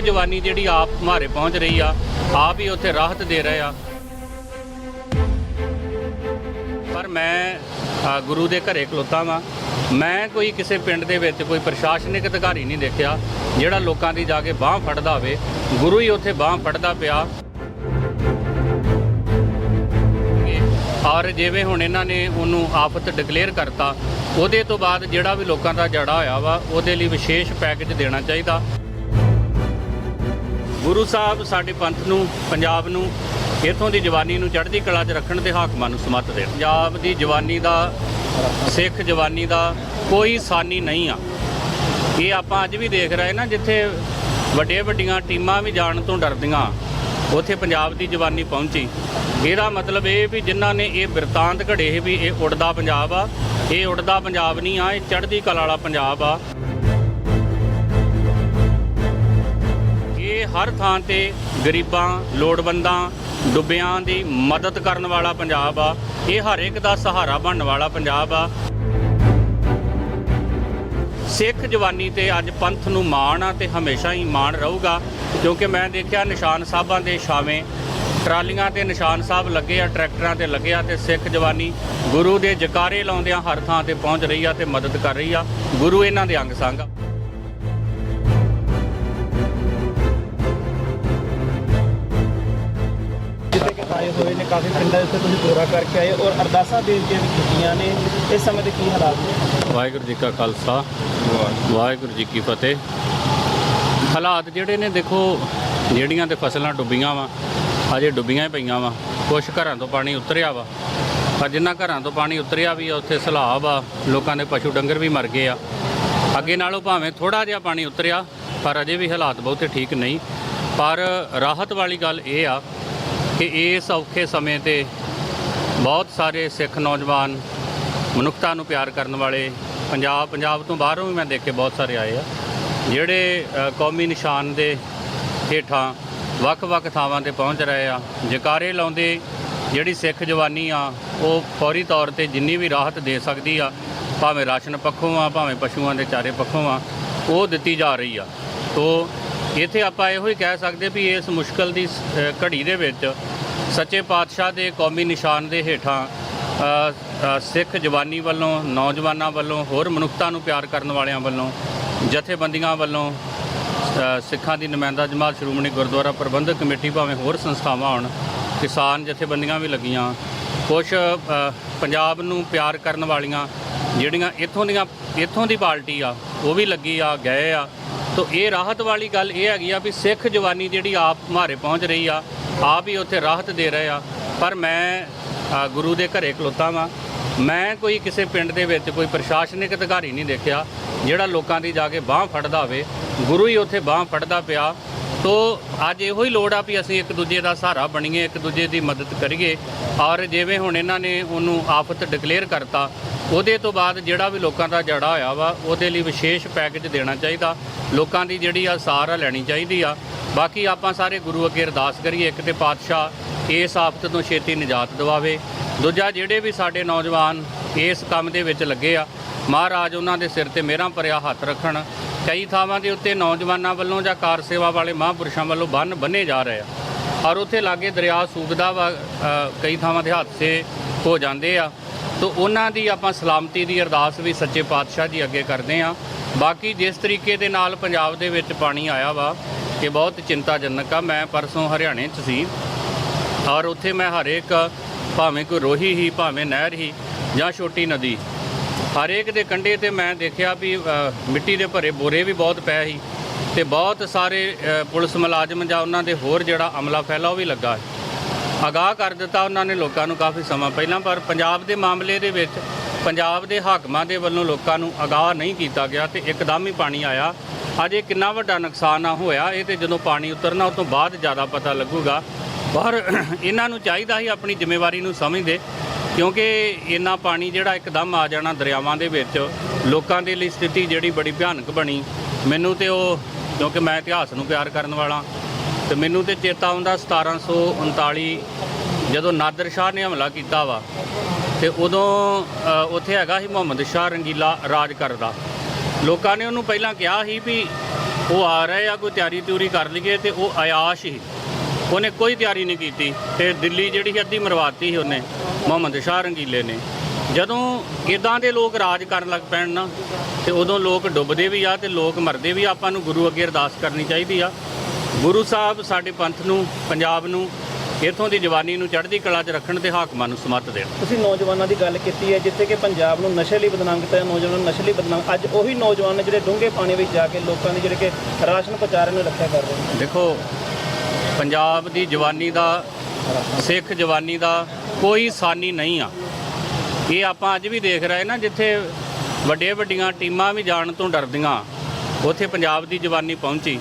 ਜਵਾਨੀ ਜਿਹੜੀ ਆਪ ਮਾਰੇ ਪਹੁੰਚ ਰਹੀ ਆ, ਆਪ ਹੀ ਉੱਥੇ ਰਾਹਤ ਦੇ ਰਹੇ ਆ। ਪਰ ਮੈਂ ਗੁਰੂ ਦੇ ਘਰੇ ਖਲੋਤਾ ਵਾਂ। ਮੈਂ ਕੋਈ ਕਿਸੇ ਪਿੰਡ ਦੇ ਵਿੱਚ ਕੋਈ ਪ੍ਰਸ਼ਾਸਨਿਕ ਅਧਿਕਾਰੀ ਨਹੀਂ ਦੇਖਿਆ, ਜਿਹੜਾ ਲੋਕਾਂ ਦੀ ਜਾ ਕੇ ਬਾਹ ਫੜਦਾ ਹੋਵੇ। ਗੁਰੂ ਹੀ ਉੱਥੇ ਬਾਹ ਫੜਦਾ ਪਿਆ। ਔਰ ਜਿਵੇਂ ਹੁਣ ਇਹਨਾਂ ਨੇ ਉਹਨੂੰ ਆਫਤ ਡਿਕਲੇਅਰ ਕਰਤਾ, ਉਹਦੇ ਤੋਂ ਬਾਅਦ ਜਿਹੜਾ ਵੀ ਲੋਕਾਂ ਦਾ ਜੜਾ ਹੋਇਆ ਵਾ, ਉਹਦੇ ਲਈ ਵਿਸ਼ੇਸ਼ ਪੈਕੇਜ ਦੇਣਾ ਚਾਹੀਦਾ। ਗੁਰੂ ਸਾਹਿਬ ਸਾਡੇ ਪੰਥ ਨੂੰ, ਪੰਜਾਬ ਨੂੰ, ਇਥੋਂ ਦੀ ਜਵਾਨੀ ਨੂੰ ਚੜ੍ਹਦੀ ਕਲਾ 'ਚ ਰੱਖਣ ਦੇ ਹਾਕਮਾਂ ਨੂੰ ਸਮੱਤ ਦੇਣ ਪੰਜਾਬ ਦੀ ਜਵਾਨੀ ਦਾ, ਸਿੱਖ ਜਵਾਨੀ ਦਾ ਕੋਈ ਸਾਨੀ ਨਹੀਂ ਆ। ਇਹ ਆਪਾਂ ਅੱਜ ਵੀ ਦੇਖ ਰਹੇ ਨਾ, ਜਿੱਥੇ ਵੱਡੇ ਵੱਡੀਆਂ ਟੀਮਾਂ ਵੀ ਜਾਣ ਤੋਂ ਡਰਦੀਆਂ। ਉੱਥੇ ਪੰਜਾਬ ਦੀ ਜਵਾਨੀ ਪਹੁੰਚੀ। ਇਹਦਾ ਮਤਲਬ ਇਹ ਵੀ ਜਿਨ੍ਹਾਂ ਨੇ ਇਹ ਬਿਰਤਾਂਤ ਘੜੇ ਵੀ ਇਹ ਉੜਦਾ ਪੰਜਾਬ ਆ। ਇਹ ਉੜਦਾ ਪੰਜਾਬ ਨਹੀਂ ਆ, ਇਹ ਚੜ੍ਹਦੀ ਕਲਾ ਵਾਲਾ ਪੰਜਾਬ ਆ। ਇਹ ਹਰ ਥਾਂ ਤੇ ਗਰੀਬਾਂ, ਲੋੜਵੰਦਾਂ, ਡੁੱਬਿਆਂ ਦੀ ਮਦਦ ਕਰਨ ਵਾਲਾ ਪੰਜਾਬ ਆ। ਇਹ ਹਰ ਇੱਕ ਦਾ ਸਹਾਰਾ ਬਣਨ ਵਾਲਾ ਪੰਜਾਬ ਆ। ਸਿੱਖ ਜਵਾਨੀ ਤੇ ਅੱਜ ਪੰਥ ਨੂੰ ਮਾਣ ਆ ਤੇ ਹਮੇਸ਼ਾ ਹੀ ਮਾਣ ਰਹੂਗਾ, ਕਿਉਂਕਿ ਮੈਂ ਦੇਖਿਆ ਨਿਸ਼ਾਨ ਸਾਹਿਬਾਂ ਦੇ ਛਾਵੇਂ ਟਰਾਲੀਆਂ ਤੇ ਨਿਸ਼ਾਨ ਸਾਹਿਬ ਲੱਗੇ ਆ, ਟਰੈਕਟਰਾਂ ਤੇ ਲੱਗੇ ਆ ਤੇ ਸਿੱਖ ਜਵਾਨੀ ਗੁਰੂ ਦੇ ਜਕਾਰੇ ਲਾਉਂਦਿਆਂ ਹਰ ਥਾਂ ਤੇ ਪਹੁੰਚ ਰਹੀ ਆ ਤੇ ਮਦਦ ਕਰ ਰਹੀ ਆ। ਗੁਰੂ ਇਹਨਾਂ ਦੇ ਅੰਗ ਸੰਗ ਆ। ਆਏ ਹੋਏ ਨੇ, ਕਾਫੀ ਪਿੰਡਾਂ ਜਿੱਥੇ ਤੁਸੀਂ ਦੌਰਾ ਕਰਕੇ ਆਏ ਔਰ ਅਰਦਾਸਾਂ ਬੇਨਤੀਆਂ ਵੀ ਕੀਤੀਆਂ ਨੇ। ਇਸ ਸਮੇਂ ਦੇ ਕੀ ਹਾਲਾਤ ਨੇ? ਵਾਹਿਗੁਰੂ ਜੀ ਕਾ ਖਾਲਸਾ, ਵਾਹਿਗੁਰੂ ਜੀ ਕੀ ਫਤਿਹ। ਹਾਲਾਤ ਜਿਹੜੇ ਨੇ, ਦੇਖੋ, ਜਿਹੜੀਆਂ ਤੇ ਫਸਲਾਂ ਡੁੱਬੀਆਂ ਵਾ, ਅਜੇ ਡੁੱਬੀਆਂ ਹੀ ਪਈਆਂ ਵਾ। ਕੁਝ ਘਰਾਂ ਤੋਂ ਪਾਣੀ ਉਤਰਿਆ ਵਾ। ਪਰ ਜਿੰਨਾ ਘਰਾਂ ਤੋਂ ਪਾਣੀ ਉਤਰਿਆ ਵੀ ਆ, ਉੱਥੇ ਸਲਾਬ ਆ ਲੋਕਾਂ ਦੇ ਪਸ਼ੂ ਡੰਗਰ ਵੀ ਮਰ ਗਏ ਆ। ਅੱਗੇ ਨਾਲੋਂ ਭਾਵੇਂ ਥੋੜਾ ਜਿਹਾ ਪਾਣੀ ਉਤਰਿਆ, ਪਰ ਅਜੇ ਵੀ ਹਾਲਾਤ ਬਹੁਤੇ ਠੀਕ ਨਹੀਂ। ਪਰ ਰਾਹਤ ਵਾਲੀ ਗੱਲ ਇਹ ਆ ਕਿ ਇਸ ਔਖੇ ਸਮੇਂ ਤੇ ਬਹੁਤ ਸਾਰੇ ਸਿੱਖ ਨੌਜਵਾਨ ਮਨੁੱਖਤਾ ਨੂੰ ਪਿਆਰ ਕਰਨ ਵਾਲੇ ਪੰਜਾਬ ਪੰਜਾਬ ਤੋਂ ਬਾਹਰੋਂ ਵੀ ਮੈਂ ਦੇਖੇ ਬਹੁਤ ਸਾਰੇ ਆਏ ਆ, ਜਿਹੜੇ ਕੌਮੀ ਨਿਸ਼ਾਨ ਦੇ ਹੇਠਾਂ ਵੱਖ-ਵੱਖ ਥਾਵਾਂ ਤੇ ਪਹੁੰਚ ਰਹੇ ਆ, ਜਕਾਰੇ ਲਾਉਂਦੇ ਜਿਹੜੀ ਸਿੱਖ ਜਵਾਨੀ ਆ, ਉਹ ਫੌਰੀ ਤੌਰ ਤੇ ਜਿੰਨੀ ਵੀ ਰਾਹਤ ਦੇ ਸਕਦੀ ਆ, ਭਾਵੇਂ ਰਾਸ਼ਨ ਪੱਖੋਂ ਆ, ਭਾਵੇਂ ਪਸ਼ੂਆਂ ਦੇ ਚਾਰੇ ਪੱਖੋਂ ਆ, ਉਹ ਦਿੱਤੀ ਜਾ ਰਹੀ ਆ। ਤੋ ਇੱਥੇ ਆਪਾਂ ਇਹੋ ਹੀ ਕਹਿ ਸਕਦੇ ਵੀ ਇਸ ਮੁਸ਼ਕਲ ਦੀ ਸ- ਘੜੀ ਦੇ ਵਿੱਚ ਸੱਚੇ ਪਾਤਸ਼ਾਹ ਦੇ ਕੌਮੀ ਨਿਸ਼ਾਨ ਦੇ ਹੇਠਾਂ ਸਿੱਖ ਜਵਾਨੀ ਵੱਲੋਂ, ਨੌਜਵਾਨਾਂ ਵੱਲੋਂ, ਹੋਰ ਮਨੁੱਖਤਾ ਨੂੰ ਪਿਆਰ ਕਰਨ ਵਾਲਿਆਂ ਵੱਲੋਂ, ਜਥੇਬੰਦੀਆਂ ਵੱਲੋਂ ਸਿੱਖਾਂ ਦੀ ਨੁਮਾਇੰਦਾ ਜਮਾਤ ਸ਼੍ਰੋਮਣੀ ਗੁਰਦੁਆਰਾ ਪ੍ਰਬੰਧਕ ਕਮੇਟੀ ਭਾਵੇਂ ਹੋਰ ਸੰਸਥਾਵਾਂ ਆਉਣ ਕਿਸਾਨ ਜਥੇਬੰਦੀਆਂ ਵੀ ਲੱਗੀਆਂ ਕੁਝ ਪੰਜਾਬ ਨੂੰ ਪਿਆਰ ਕਰਨ ਵਾਲੀਆਂ ਜਿਹੜੀਆਂ ਇੱਥੋਂ ਦੀਆਂ, ਇੱਥੋਂ ਦੀ ਪਾਰਟੀ ਆ, ਉਹ ਵੀ ਲੱਗੀ ਆ, ਗਏ ਆ ਤੋ ਇਹ ਰਾਹਤ ਵਾਲੀ ਗੱਲ ਇਹ ਹੈਗੀ ਆ ਵੀ ਸਿੱਖ ਜਵਾਨੀ ਜਿਹੜੀ ਆਪ ਮਾਰੇ ਪਹੁੰਚ ਰਹੀ ਆ, ਆਪ ਹੀ ਉੱਥੇ ਰਾਹਤ ਦੇ ਰਹੇ ਆ। ਪਰ ਮੈਂ ਗੁਰੂ ਦੇ ਘਰੇ ਖਲੋਤਾ ਵਾਂ। ਮੈਂ ਕੋਈ ਕਿਸੇ ਪਿੰਡ ਦੇ ਵਿੱਚ ਕੋਈ ਪ੍ਰਸ਼ਾਸਨਿਕ ਅਧਿਕਾਰੀ ਨਹੀਂ ਦੇਖਿਆ, ਜਿਹੜਾ ਲੋਕਾਂ ਦੀ ਜਾ ਕੇ ਬਾਹ ਫੜਦਾ ਹੋਵੇ। ਗੁਰੂ ਹੀ ਉੱਥੇ ਬਾਹ ਫੜਦਾ ਪਿਆ। ਤੋ ਅੱਜ ਇਹੋ ਹੀ ਲੋੜ ਆ ਵੀ ਅਸੀਂ ਇੱਕ ਦੂਜੇ ਦਾ ਸਹਾਰਾ ਬਣੀਏ, ਇੱਕ ਦੂਜੇ ਦੀ ਮਦਦ ਕਰੀਏ। ਔਰ ਜਿਵੇਂ ਹੁਣ ਇਹਨਾਂ ਨੇ ਉਹਨੂੰ ਆਫਤ ਡਿਕਲੇਅਰ ਕਰਤਾ, ਉਹਦੇ ਤੋਂ ਬਾਅਦ ਜਿਹੜਾ ਵੀ ਲੋਕਾਂ ਦਾ ਜੜਾ ਹੋਇਆ ਵਾ, ਉਹਦੇ ਲਈ ਵਿਸ਼ੇਸ਼ ਪੈਕੇਜ ਦੇਣਾ ਚਾਹੀਦਾ। ਲੋਕਾਂ ਦੀ ਜਿਹੜੀ ਆ ਸਾਰ ਆ ਲੈਣੀ ਚਾਹੀਦੀ ਆ। ਬਾਕੀ ਆਪਾਂ ਸਾਰੇ ਗੁਰੂ ਅੱਗੇ ਅਰਦਾਸ ਕਰੀਏ, ਇੱਕ ਤੇ ਪਾਤਸ਼ਾਹ ਇਸ ਆਫਤ ਤੋਂ ਛੇਤੀ ਨਿਜਾਤ ਦਿਵਾਵੇ। ਦੂਜਾ, ਜਿਹੜੇ ਵੀ ਸਾਡੇ ਨੌਜਵਾਨ ਇਸ ਕੰਮ ਦੇ ਵਿੱਚ ਲੱਗੇ ਆ ਮਹਾਰਾਜ ਉਹਨਾਂ ਦੇ ਸਿਰ ਤੇ ਮੇਰਾ ਭਰਿਆ ਹੱਥ ਰੱਖਣ। ਕਈ ਥਾਵਾਂ ਦੇ ਉੱਤੇ ਨੌਜਵਾਨਾਂ ਵੱਲੋਂ ਜਾਂ ਕਾਰ ਸੇਵਾ ਵਾਲੇ ਮਹਾਂਪੁਰਸ਼ਾਂ ਵੱਲੋਂ ਬੰਨ ਬੰਨੇ ਜਾ ਰਹੇ ਆ। ਔਰ ਉੱਥੇ ਲਾਗੇ ਦਰਿਆ ਸੂਬਦਾ ਵਾ ਕਈ ਥਾਵਾਂ ਦੇ ਹਾਦਸੇ ਹੋ ਜਾਂਦੇ ਆ। ਤੋ ਉਹਨਾਂ ਦੀ ਆਪਾਂ ਸਲਾਮਤੀ ਦੀ ਅਰਦਾਸ ਵੀ ਸੱਚੇ ਪਾਤਸ਼ਾਹ ਜੀ ਅੱਗੇ ਕਰਦੇ ਆ। ਬਾਕੀ ਜਿਸ ਤਰੀਕੇ ਦੇ ਨਾਲ ਪੰਜਾਬ ਦੇ ਵਿੱਚ ਪਾਣੀ ਆਇਆ ਵਾ, ਇਹ ਬਹੁਤ ਚਿੰਤਾਜਨਕ ਆ। ਮੈਂ ਪਰਸੋਂ ਹਰਿਆਣੇ 'ਚ ਸੀ ਔਰ ਉੱਥੇ ਮੈਂ ਹਰੇਕ ਭਾਵੇਂ ਕੋਈ ਰੋਹੀ ਹੀ, ਭਾਵੇਂ ਨਹਿਰ ਹੀ ਜਾਂ ਛੋਟੀ ਨਦੀ ਹਰੇਕ ਦੇ ਕੰਢੇ ਤੇ ਮੈਂ ਦੇਖਿਆ ਵੀ ਮਿੱਟੀ ਦੇ ਭਰੇ ਬੋਰੇ ਵੀ ਬਹੁਤ ਪਏ ਸੀ ਤੇ ਬਹੁਤ ਸਾਰੇ ਪੁਲਿਸ ਮੁਲਾਜ਼ਮ ਜਾਂ ਉਹਨਾਂ ਦੇ ਹੋਰ ਜਿਹੜਾ ਅਮਲਾ ਫੈਲਾ ਉਹ ਵੀ ਲੱਗਾ ਅਗਾਹ ਕਰ ਦਿੱਤਾ ਉਹਨਾਂ ਨੇ ਲੋਕਾਂ ਨੂੰ ਕਾਫੀ ਸਮਾਂ ਪਹਿਲਾਂ, ਪਰ ਪੰਜਾਬ ਦੇ ਮਾਮਲੇ ਦੇ ਵਿੱਚ, ਪੰਜਾਬ ਦੇ ਹਾਕਮਾਂ ਦੇ ਵੱਲੋਂ ਲੋਕਾਂ ਨੂੰ ਅਗਾਹ ਨਹੀਂ ਕੀਤਾ ਗਿਆ ਤੇ ਇੱਕਦਮ ਹੀ ਪਾਣੀ ਆਇਆ। ਅੱਜ ਇਹ ਕਿੰਨਾ ਵੱਡਾ ਨੁਕਸਾਨ ਆ ਹੋਇਆ, ਇਹ ਤੇ ਜਦੋਂ ਪਾਣੀ ਉਤਰਨਾ ਉਸ ਤੋਂ ਬਾਅਦ ਜ਼ਿਆਦਾ ਪਤਾ ਲੱਗੂਗਾ। ਪਰ ਇਹਨਾਂ ਨੂੰ ਚਾਹੀਦਾ ਸੀ ਆਪਣੀ ਜ਼ਿੰਮੇਵਾਰੀ ਨੂੰ ਸਮਝਦੇ ਕਿਉਂਕਿ ਇੰਨਾ ਪਾਣੀ ਜਿਹੜਾ ਇੱਕਦਮ ਆ ਜਾਣਾ ਦਰਿਆਵਾਂ ਦੇ ਵਿੱਚ, ਲੋਕਾਂ ਦੇ ਲਈ ਸਥਿਤੀ ਜਿਹੜੀ ਬੜੀ ਭਿਆਨਕ ਬਣੀ। ਮੈਨੂੰ ਤੇ ਉਹ, ਕਿਉਂਕਿ ਮੈਂ ਇਤਿਹਾਸ ਨੂੰ ਪਿਆਰ ਕਰਨ ਵਾਲਾ, ਤੇ ਮੈਨੂੰ ਤੇ ਚੇਤਾ ਆਉਂਦਾ 1739 ਜਦੋਂ ਨਾਦਰ ਸ਼ਾਹ ਨੇ ਹਮਲਾ ਕੀਤਾ ਵਾ, ਤੇ ਉਦੋਂ ਉੱਥੇ ਹੈਗਾ ਸੀ ਮੁਹੰਮਦ ਸ਼ਾਹ ਰੰਗੀਲਾ ਰਾਜ ਕਰਦਾ। ਲੋਕਾਂ ਨੇ ਉਹਨੂੰ ਪਹਿਲਾਂ ਕਿਹਾ ਸੀ ਵੀ ਉਹ ਆ ਰਹੇ ਆ, ਕੋਈ ਤਿਆਰੀ ਤਿਉਰੀ ਕਰ ਲਈਏ, ਤੇ ਉਹ ਆਯਾਸ਼ ਹੀ ਉਹਨੇ ਕੋਈ ਤਿਆਰੀ ਨਹੀਂ ਕੀਤੀ। ਤੇ ਦਿੱਲੀ ਜਿਹੜੀ ਅੱਧੀ ਮਰਵਾਤੀ ਸੀ ਉਹਨੇ ਮੁਹੰਮਦ ਸ਼ਾਹ ਰੰਗੀਲੇ ਨੇ। ਜਦੋਂ ਇਦਾਂ ਦੇ ਲੋਕ ਰਾਜ ਕਰਨ ਲੱਗ ਪੈਣ ਨਾ ਤੇ ਉਦੋਂ ਲੋਕ ਡੁੱਬਦੇ ਵੀ ਆ ਤੇ ਲੋਕ ਮਰਦੇ ਵੀ ਆ। ਆਪਾਂ ਨੂੰ ਗੁਰੂ ਅੱਗੇ ਅਰਦਾਸ ਕਰਨੀ ਚਾਹੀਦੀ ਆ। ਗੁਰੂ ਸਾਹਿਬ ਸਾਡੇ ਪੰਥ ਨੂੰ ਪੰਜਾਬ ਨੂੰ ਇਥੋਂ ਦੀ ਜਵਾਨੀ ਨੂੰ ਚੜ੍ਹਦੀ ਕਲਾ 'ਚ ਰੱਖਣ ਤੇ ਹਾਕਮਾਂ ਨੂੰ ਸਮੱਤ ਦੇਣ। ਤੁਸੀਂ ਨੌਜਵਾਨਾਂ ਦੀ ਗੱਲ ਕੀਤੀ ਹੈ ਜਿੱਥੇ ਕਿ ਪੰਜਾਬ ਨੂੰ ਨਸ਼ੇ ਲਈ ਬਦਨਾਮ ਕੀਤਾ ਨੌਜਵਾਨਾਂ ਨੂੰ ਨਸ਼ੇ ਲਈ ਬਦਨਾਮ। ਅੱਜ ਉਹੀ ਨੌਜਵਾਨ ਨੇ ਜਿਹੜੇ ਡੂੰਘੇ ਪਾਣੀ ਵਿੱਚ ਜਾ ਕੇ ਲੋਕਾਂ ਦੀ ਜਿਹੜੇ ਕਿ ਰਾਸ਼ਨ ਪਹੁੰਚਾਰਨ ਨੂੰ ਰੱਖਿਆ ਕਰ ਰਹੇ ਨੇ। ਦੇਖੋ ਪੰਜਾਬ ਦੀ ਜਵਾਨੀ ਦਾ, ਸਿੱਖ ਜਵਾਨੀ ਦਾ ਕੋਈ ਸਾਨੀ ਨਹੀਂ ਆ। ਇਹ ਆਪਾਂ ਅੱਜ ਵੀ ਦੇਖ ਰਹੇ ਨਾ, ਜਿੱਥੇ ਵੱਡੇ ਵੱਡੀਆਂ ਟੀਮਾਂ ਵੀ ਜਾਣ ਤੋਂ ਡਰਦੀਆਂ, ਉੱਥੇ ਪੰਜਾਬ ਦੀ ਜਵਾਨੀ ਪਹੁੰਚੀ।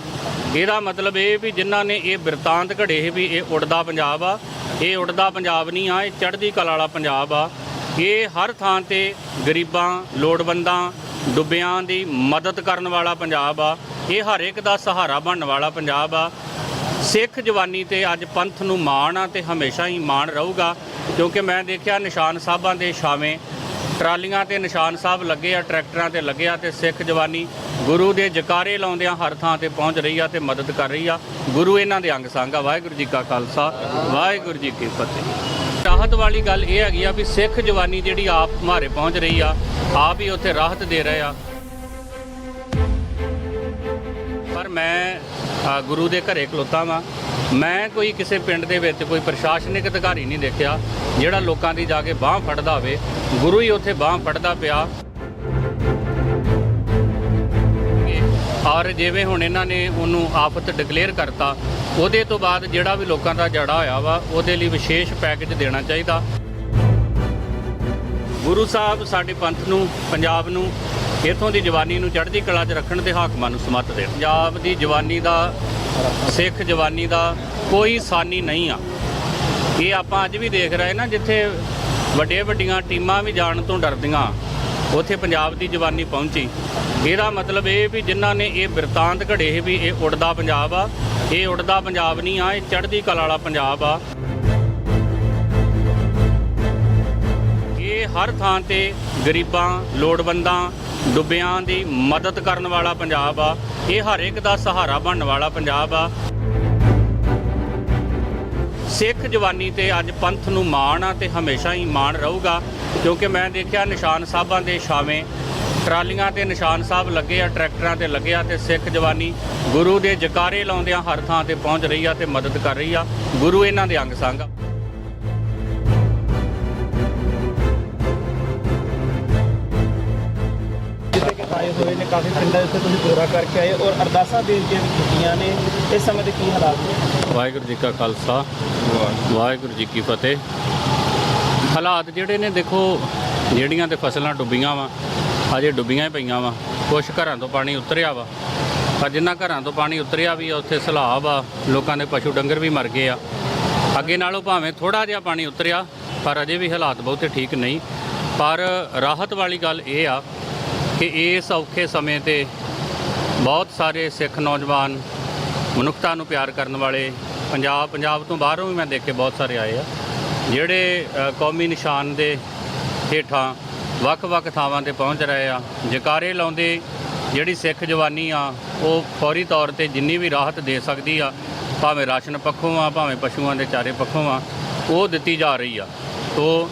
ਇਹਦਾ ਮਤਲਬ ਇਹ ਵੀ ਜਿਨ੍ਹਾਂ ਨੇ ਇਹ ਬਿਰਤਾਂਤ ਘੜੇ ਸੀ ਵੀ ਇਹ ਉੜਦਾ ਪੰਜਾਬ ਆ, ਇਹ ਉੜਦਾ ਪੰਜਾਬ ਨਹੀਂ ਆ, ਇਹ ਚੜ੍ਹਦੀ ਕਲਾ ਵਾਲਾ ਪੰਜਾਬ ਆ। ਇਹ ਹਰ ਥਾਂ ਤੇ ਗਰੀਬਾਂ, ਲੋੜਵੰਦਾਂ, ਡੁੱਬਿਆਂ ਦੀ ਮਦਦ ਕਰਨ ਵਾਲਾ ਪੰਜਾਬ ਆ। ਇਹ ਹਰ ਇੱਕ ਦਾ ਸਹਾਰਾ ਬਣਨ ਵਾਲਾ ਪੰਜਾਬ ਆ। ਸਿੱਖ ਜਵਾਨੀ ਤੇ ਅੱਜ ਪੰਥ ਨੂੰ ਮਾਣ ਆ ਤੇ ਹਮੇਸ਼ਾ ਹੀ ਮਾਣ ਰਹੂਗਾ, ਕਿਉਂਕਿ ਮੈਂ ਦੇਖਿਆ ਨਿਸ਼ਾਨ ਸਾਹਿਬਾਂ ਦੇ ਛਾਵੇਂ ਟਰਾਲੀਆਂ ਤੇ ਨਿਸ਼ਾਨ ਸਾਹਿਬ ਲੱਗੇ ਆ, ਟਰੈਕਟਰਾਂ ਤੇ ਲੱਗੇ ਆ ਤੇ ਸਿੱਖ ਜਵਾਨੀ ਗੁਰੂ ਦੇ ਜਕਾਰੇ ਲਾਉਂਦਿਆਂ ਹਰ ਥਾਂ ਤੇ ਪਹੁੰਚ ਰਹੀ ਆ ਤੇ ਮਦਦ ਕਰ ਰਹੀ ਆ। ਗੁਰੂ ਇਹਨਾਂ ਦੇ ਅੰਗ ਸੰਗ ਆ। ਵਾਹਿਗੁਰੂ ਜੀ ਕਾ ਖਾਲਸਾ, ਵਾਹਿਗੁਰੂ ਜੀ ਕੀ ਫਤਿਹ। ਰਾਹਤ ਵਾਲੀ ਗੱਲ ਇਹ ਹੈਗੀ ਆ ਵੀ ਸਿੱਖ ਜਵਾਨੀ ਜਿਹੜੀ ਆਪ ਮਾਰੇ ਪਹੁੰਚ ਰਹੀ ਆ, ਆਪ ਹੀ ਉੱਥੇ ਰਾਹਤ ਦੇ ਰਹੇ ਆ। ਪਰ ਮੈਂ ਗੁਰੂ ਦੇ ਘਰੇ ਖਲੋਤਾ ਵਾਂ। ਮੈਂ ਕੋਈ ਕਿਸੇ ਪਿੰਡ ਦੇ ਵਿੱਚ ਕੋਈ ਪ੍ਰਸ਼ਾਸਨਿਕ ਅਧਿਕਾਰੀ ਨਹੀਂ ਦੇਖਿਆ, ਜਿਹੜਾ ਲੋਕਾਂ ਦੀ ਜਾ ਕੇ ਬਾਹ ਫੜਦਾ ਹੋਵੇ। ਗੁਰੂ ਹੀ ਉੱਥੇ ਬਾਹ ਫੜਦਾ ਪਿਆ। ਔਰ ਜਿਵੇਂ ਹੁਣ ਇਹਨਾਂ ਨੇ ਉਹਨੂੰ ਆਫਤ ਡਿਕਲੇਅਰ ਕਰਤਾ, ਉਹਦੇ ਤੋਂ ਬਾਅਦ ਜਿਹੜਾ ਵੀ ਲੋਕਾਂ ਦਾ ਜੜਾ ਹੋਇਆ ਵਾ, ਉਹਦੇ ਲਈ ਵਿਸ਼ੇਸ਼ ਪੈਕੇਜ ਦੇਣਾ ਚਾਹੀਦਾ। ਗੁਰੂ ਸਾਹਿਬ ਸਾਡੇ ਪੰਥ ਨੂੰ, ਪੰਜਾਬ ਨੂੰ ਇਥੋਂ ਦੀ ਜਵਾਨੀ ਨੂੰ ਚੜ੍ਹਦੀ ਕਲਾ 'ਚ ਰੱਖਣ ਦੇ ਹਾਕਮਾਂ ਨੂੰ ਸਮੱਤ ਦੇਣ ਪੰਜਾਬ ਦੀ ਜਵਾਨੀ ਦਾ, ਸਿੱਖ ਜਵਾਨੀ ਦਾ ਕੋਈ ਸਾਨੀ ਨਹੀਂ ਆ। ਇਹ ਆਪਾਂ ਅੱਜ ਵੀ ਦੇਖ ਰਹੇ ਨਾ, ਜਿੱਥੇ ਵੱਡੇ ਵੱਡੀਆਂ ਟੀਮਾਂ ਵੀ ਜਾਣ ਤੋਂ ਡਰਦੀਆਂ। ਉੱਥੇ ਪੰਜਾਬ ਦੀ ਜਵਾਨੀ ਪਹੁੰਚੀ। ਇਹਦਾ ਮਤਲਬ ਇਹ ਵੀ ਜਿਨ੍ਹਾਂ ਨੇ ਇਹ ਬਿਰਤਾਂਤ ਘੜੇ ਸੀ ਵੀ ਇਹ ਉੜਦਾ ਪੰਜਾਬ ਆ। ਇਹ ਉੜਦਾ ਪੰਜਾਬ ਨਹੀਂ ਆ, ਇਹ ਚੜ੍ਹਦੀ ਕਲਾ ਵਾਲਾ ਪੰਜਾਬ ਆ। ਇਹ ਹਰ ਥਾਂ ਤੇ ਗਰੀਬਾਂ, ਲੋੜਵੰਦਾਂ, ਡੁੱਬਿਆਂ ਦੀ ਮਦਦ ਕਰਨ ਵਾਲਾ ਪੰਜਾਬ ਆ। ਇਹ ਹਰ ਇੱਕ ਦਾ ਸਹਾਰਾ ਬਣਨ ਵਾਲਾ ਪੰਜਾਬ ਆ। ਸਿੱਖ ਜਵਾਨੀ ਤੇ ਅੱਜ ਪੰਥ ਨੂੰ ਮਾਣ ਆ ਤੇ ਹਮੇਸ਼ਾ ਹੀ ਮਾਣ ਰਹੂਗਾ, ਕਿਉਂਕਿ ਮੈਂ ਦੇਖਿਆ ਨਿਸ਼ਾਨ ਸਾਹਿਬਾਂ ਦੇ ਛਾਵੇਂ ਟਰਾਲੀਆਂ ਤੇ ਨਿਸ਼ਾਨ ਸਾਹਿਬ ਲੱਗੇ ਆ, ਟਰੈਕਟਰਾਂ ਤੇ ਲੱਗੇ ਆ ਤੇ ਸਿੱਖ ਜਵਾਨੀ ਗੁਰੂ ਦੇ ਜਕਾਰੇ ਲਾਉਂਦਿਆਂ ਹਰ ਥਾਂ ਤੇ ਪਹੁੰਚ ਰਹੀ ਆ ਤੇ ਮਦਦ ਕਰ ਰਹੀ ਆ। ਗੁਰੂ ਇਹਨਾਂ ਦੇ ਅੰਗ ਸੰਗ ਆ। ਆਏ ਹੋਏ ਨੇ, ਕਾਫੀ ਪਿੰਡਾਂ ਜਿੱਥੇ ਤੁਸੀਂ ਦੌਰਾ ਕਰਕੇ ਆਏ ਔਰ ਅਰਦਾਸਾਂ ਬੇਨਤੀਆਂ ਵੀ ਕੀਤੀਆਂ ਨੇ, ਇਸ ਸਮੇਂ ਦੇ ਕੀ ਹਾਲਾਤ ਨੇ? ਵਾਹਿਗੁਰੂ ਜੀ ਕਾ ਖਾਲਸਾ, ਵਾਹਿਗੁਰੂ ਜੀ ਕੀ ਫਤਿਹ। ਹਾਲਾਤ ਜਿਹੜੇ ਨੇ, ਦੇਖੋ, ਜਿਹੜੀਆਂ ਤੇ ਫਸਲਾਂ ਡੁੱਬੀਆਂ ਵਾ, ਅਜੇ ਡੁੱਬੀਆਂ ਹੀ ਪਈਆਂ ਵਾ ਕੁਝ ਘਰਾਂ ਤੋਂ ਪਾਣੀ ਉਤਰਿਆ ਵਾ। ਪਰ ਜਿੰਨਾ ਘਰਾਂ ਤੋਂ ਪਾਣੀ ਉਤਰਿਆ ਵੀ ਆ, ਉੱਥੇ ਸਲਾਬ ਆ ਲੋਕਾਂ ਦੇ ਪਸ਼ੂ ਡੰਗਰ ਵੀ ਮਰ ਗਏ ਆ। ਅੱਗੇ ਨਾਲੋਂ ਭਾਵੇਂ ਥੋੜਾ ਜਿਹਾ ਪਾਣੀ ਉਤਰਿਆ, ਪਰ ਅਜੇ ਵੀ ਹਾਲਾਤ ਬਹੁਤੇ ਠੀਕ ਨਹੀਂ। ਪਰ ਰਾਹਤ ਵਾਲੀ ਗੱਲ ਇਹ ਆ ਕਿ ਇਸ ਔਖੇ ਸਮੇਂ ਤੇ ਬਹੁਤ ਸਾਰੇ ਸਿੱਖ ਨੌਜਵਾਨ ਮਨੁੱਖਤਾ ਨੂੰ ਪਿਆਰ ਕਰਨ ਵਾਲੇ ਪੰਜਾਬ ਪੰਜਾਬ ਤੋਂ ਬਾਹਰੋਂ ਵੀ ਮੈਂ ਦੇਖੇ ਬਹੁਤ ਸਾਰੇ ਆਏ ਆ, ਜਿਹੜੇ ਕੌਮੀ ਨਿਸ਼ਾਨ ਦੇ ਹੇਠਾਂ ਵੱਖ-ਵੱਖ ਥਾਵਾਂ ਤੇ ਪਹੁੰਚ ਰਹੇ ਆ, ਜਕਾਰੇ ਲਾਉਂਦੇ ਜਿਹੜੀ ਸਿੱਖ ਜਵਾਨੀ ਆ, ਉਹ ਫੌਰੀ ਤੌਰ ਤੇ ਜਿੰਨੀ ਵੀ ਰਾਹਤ ਦੇ ਸਕਦੀ ਆ, ਭਾਵੇਂ ਰਾਸ਼ਨ ਪੱਖੋਂ ਆ, ਭਾਵੇਂ ਪਸ਼ੂਆਂ ਦੇ ਚਾਰੇ ਪੱਖੋਂ ਆ, ਉਹ ਦਿੱਤੀ ਜਾ ਰਹੀ ਆ। ਤੋ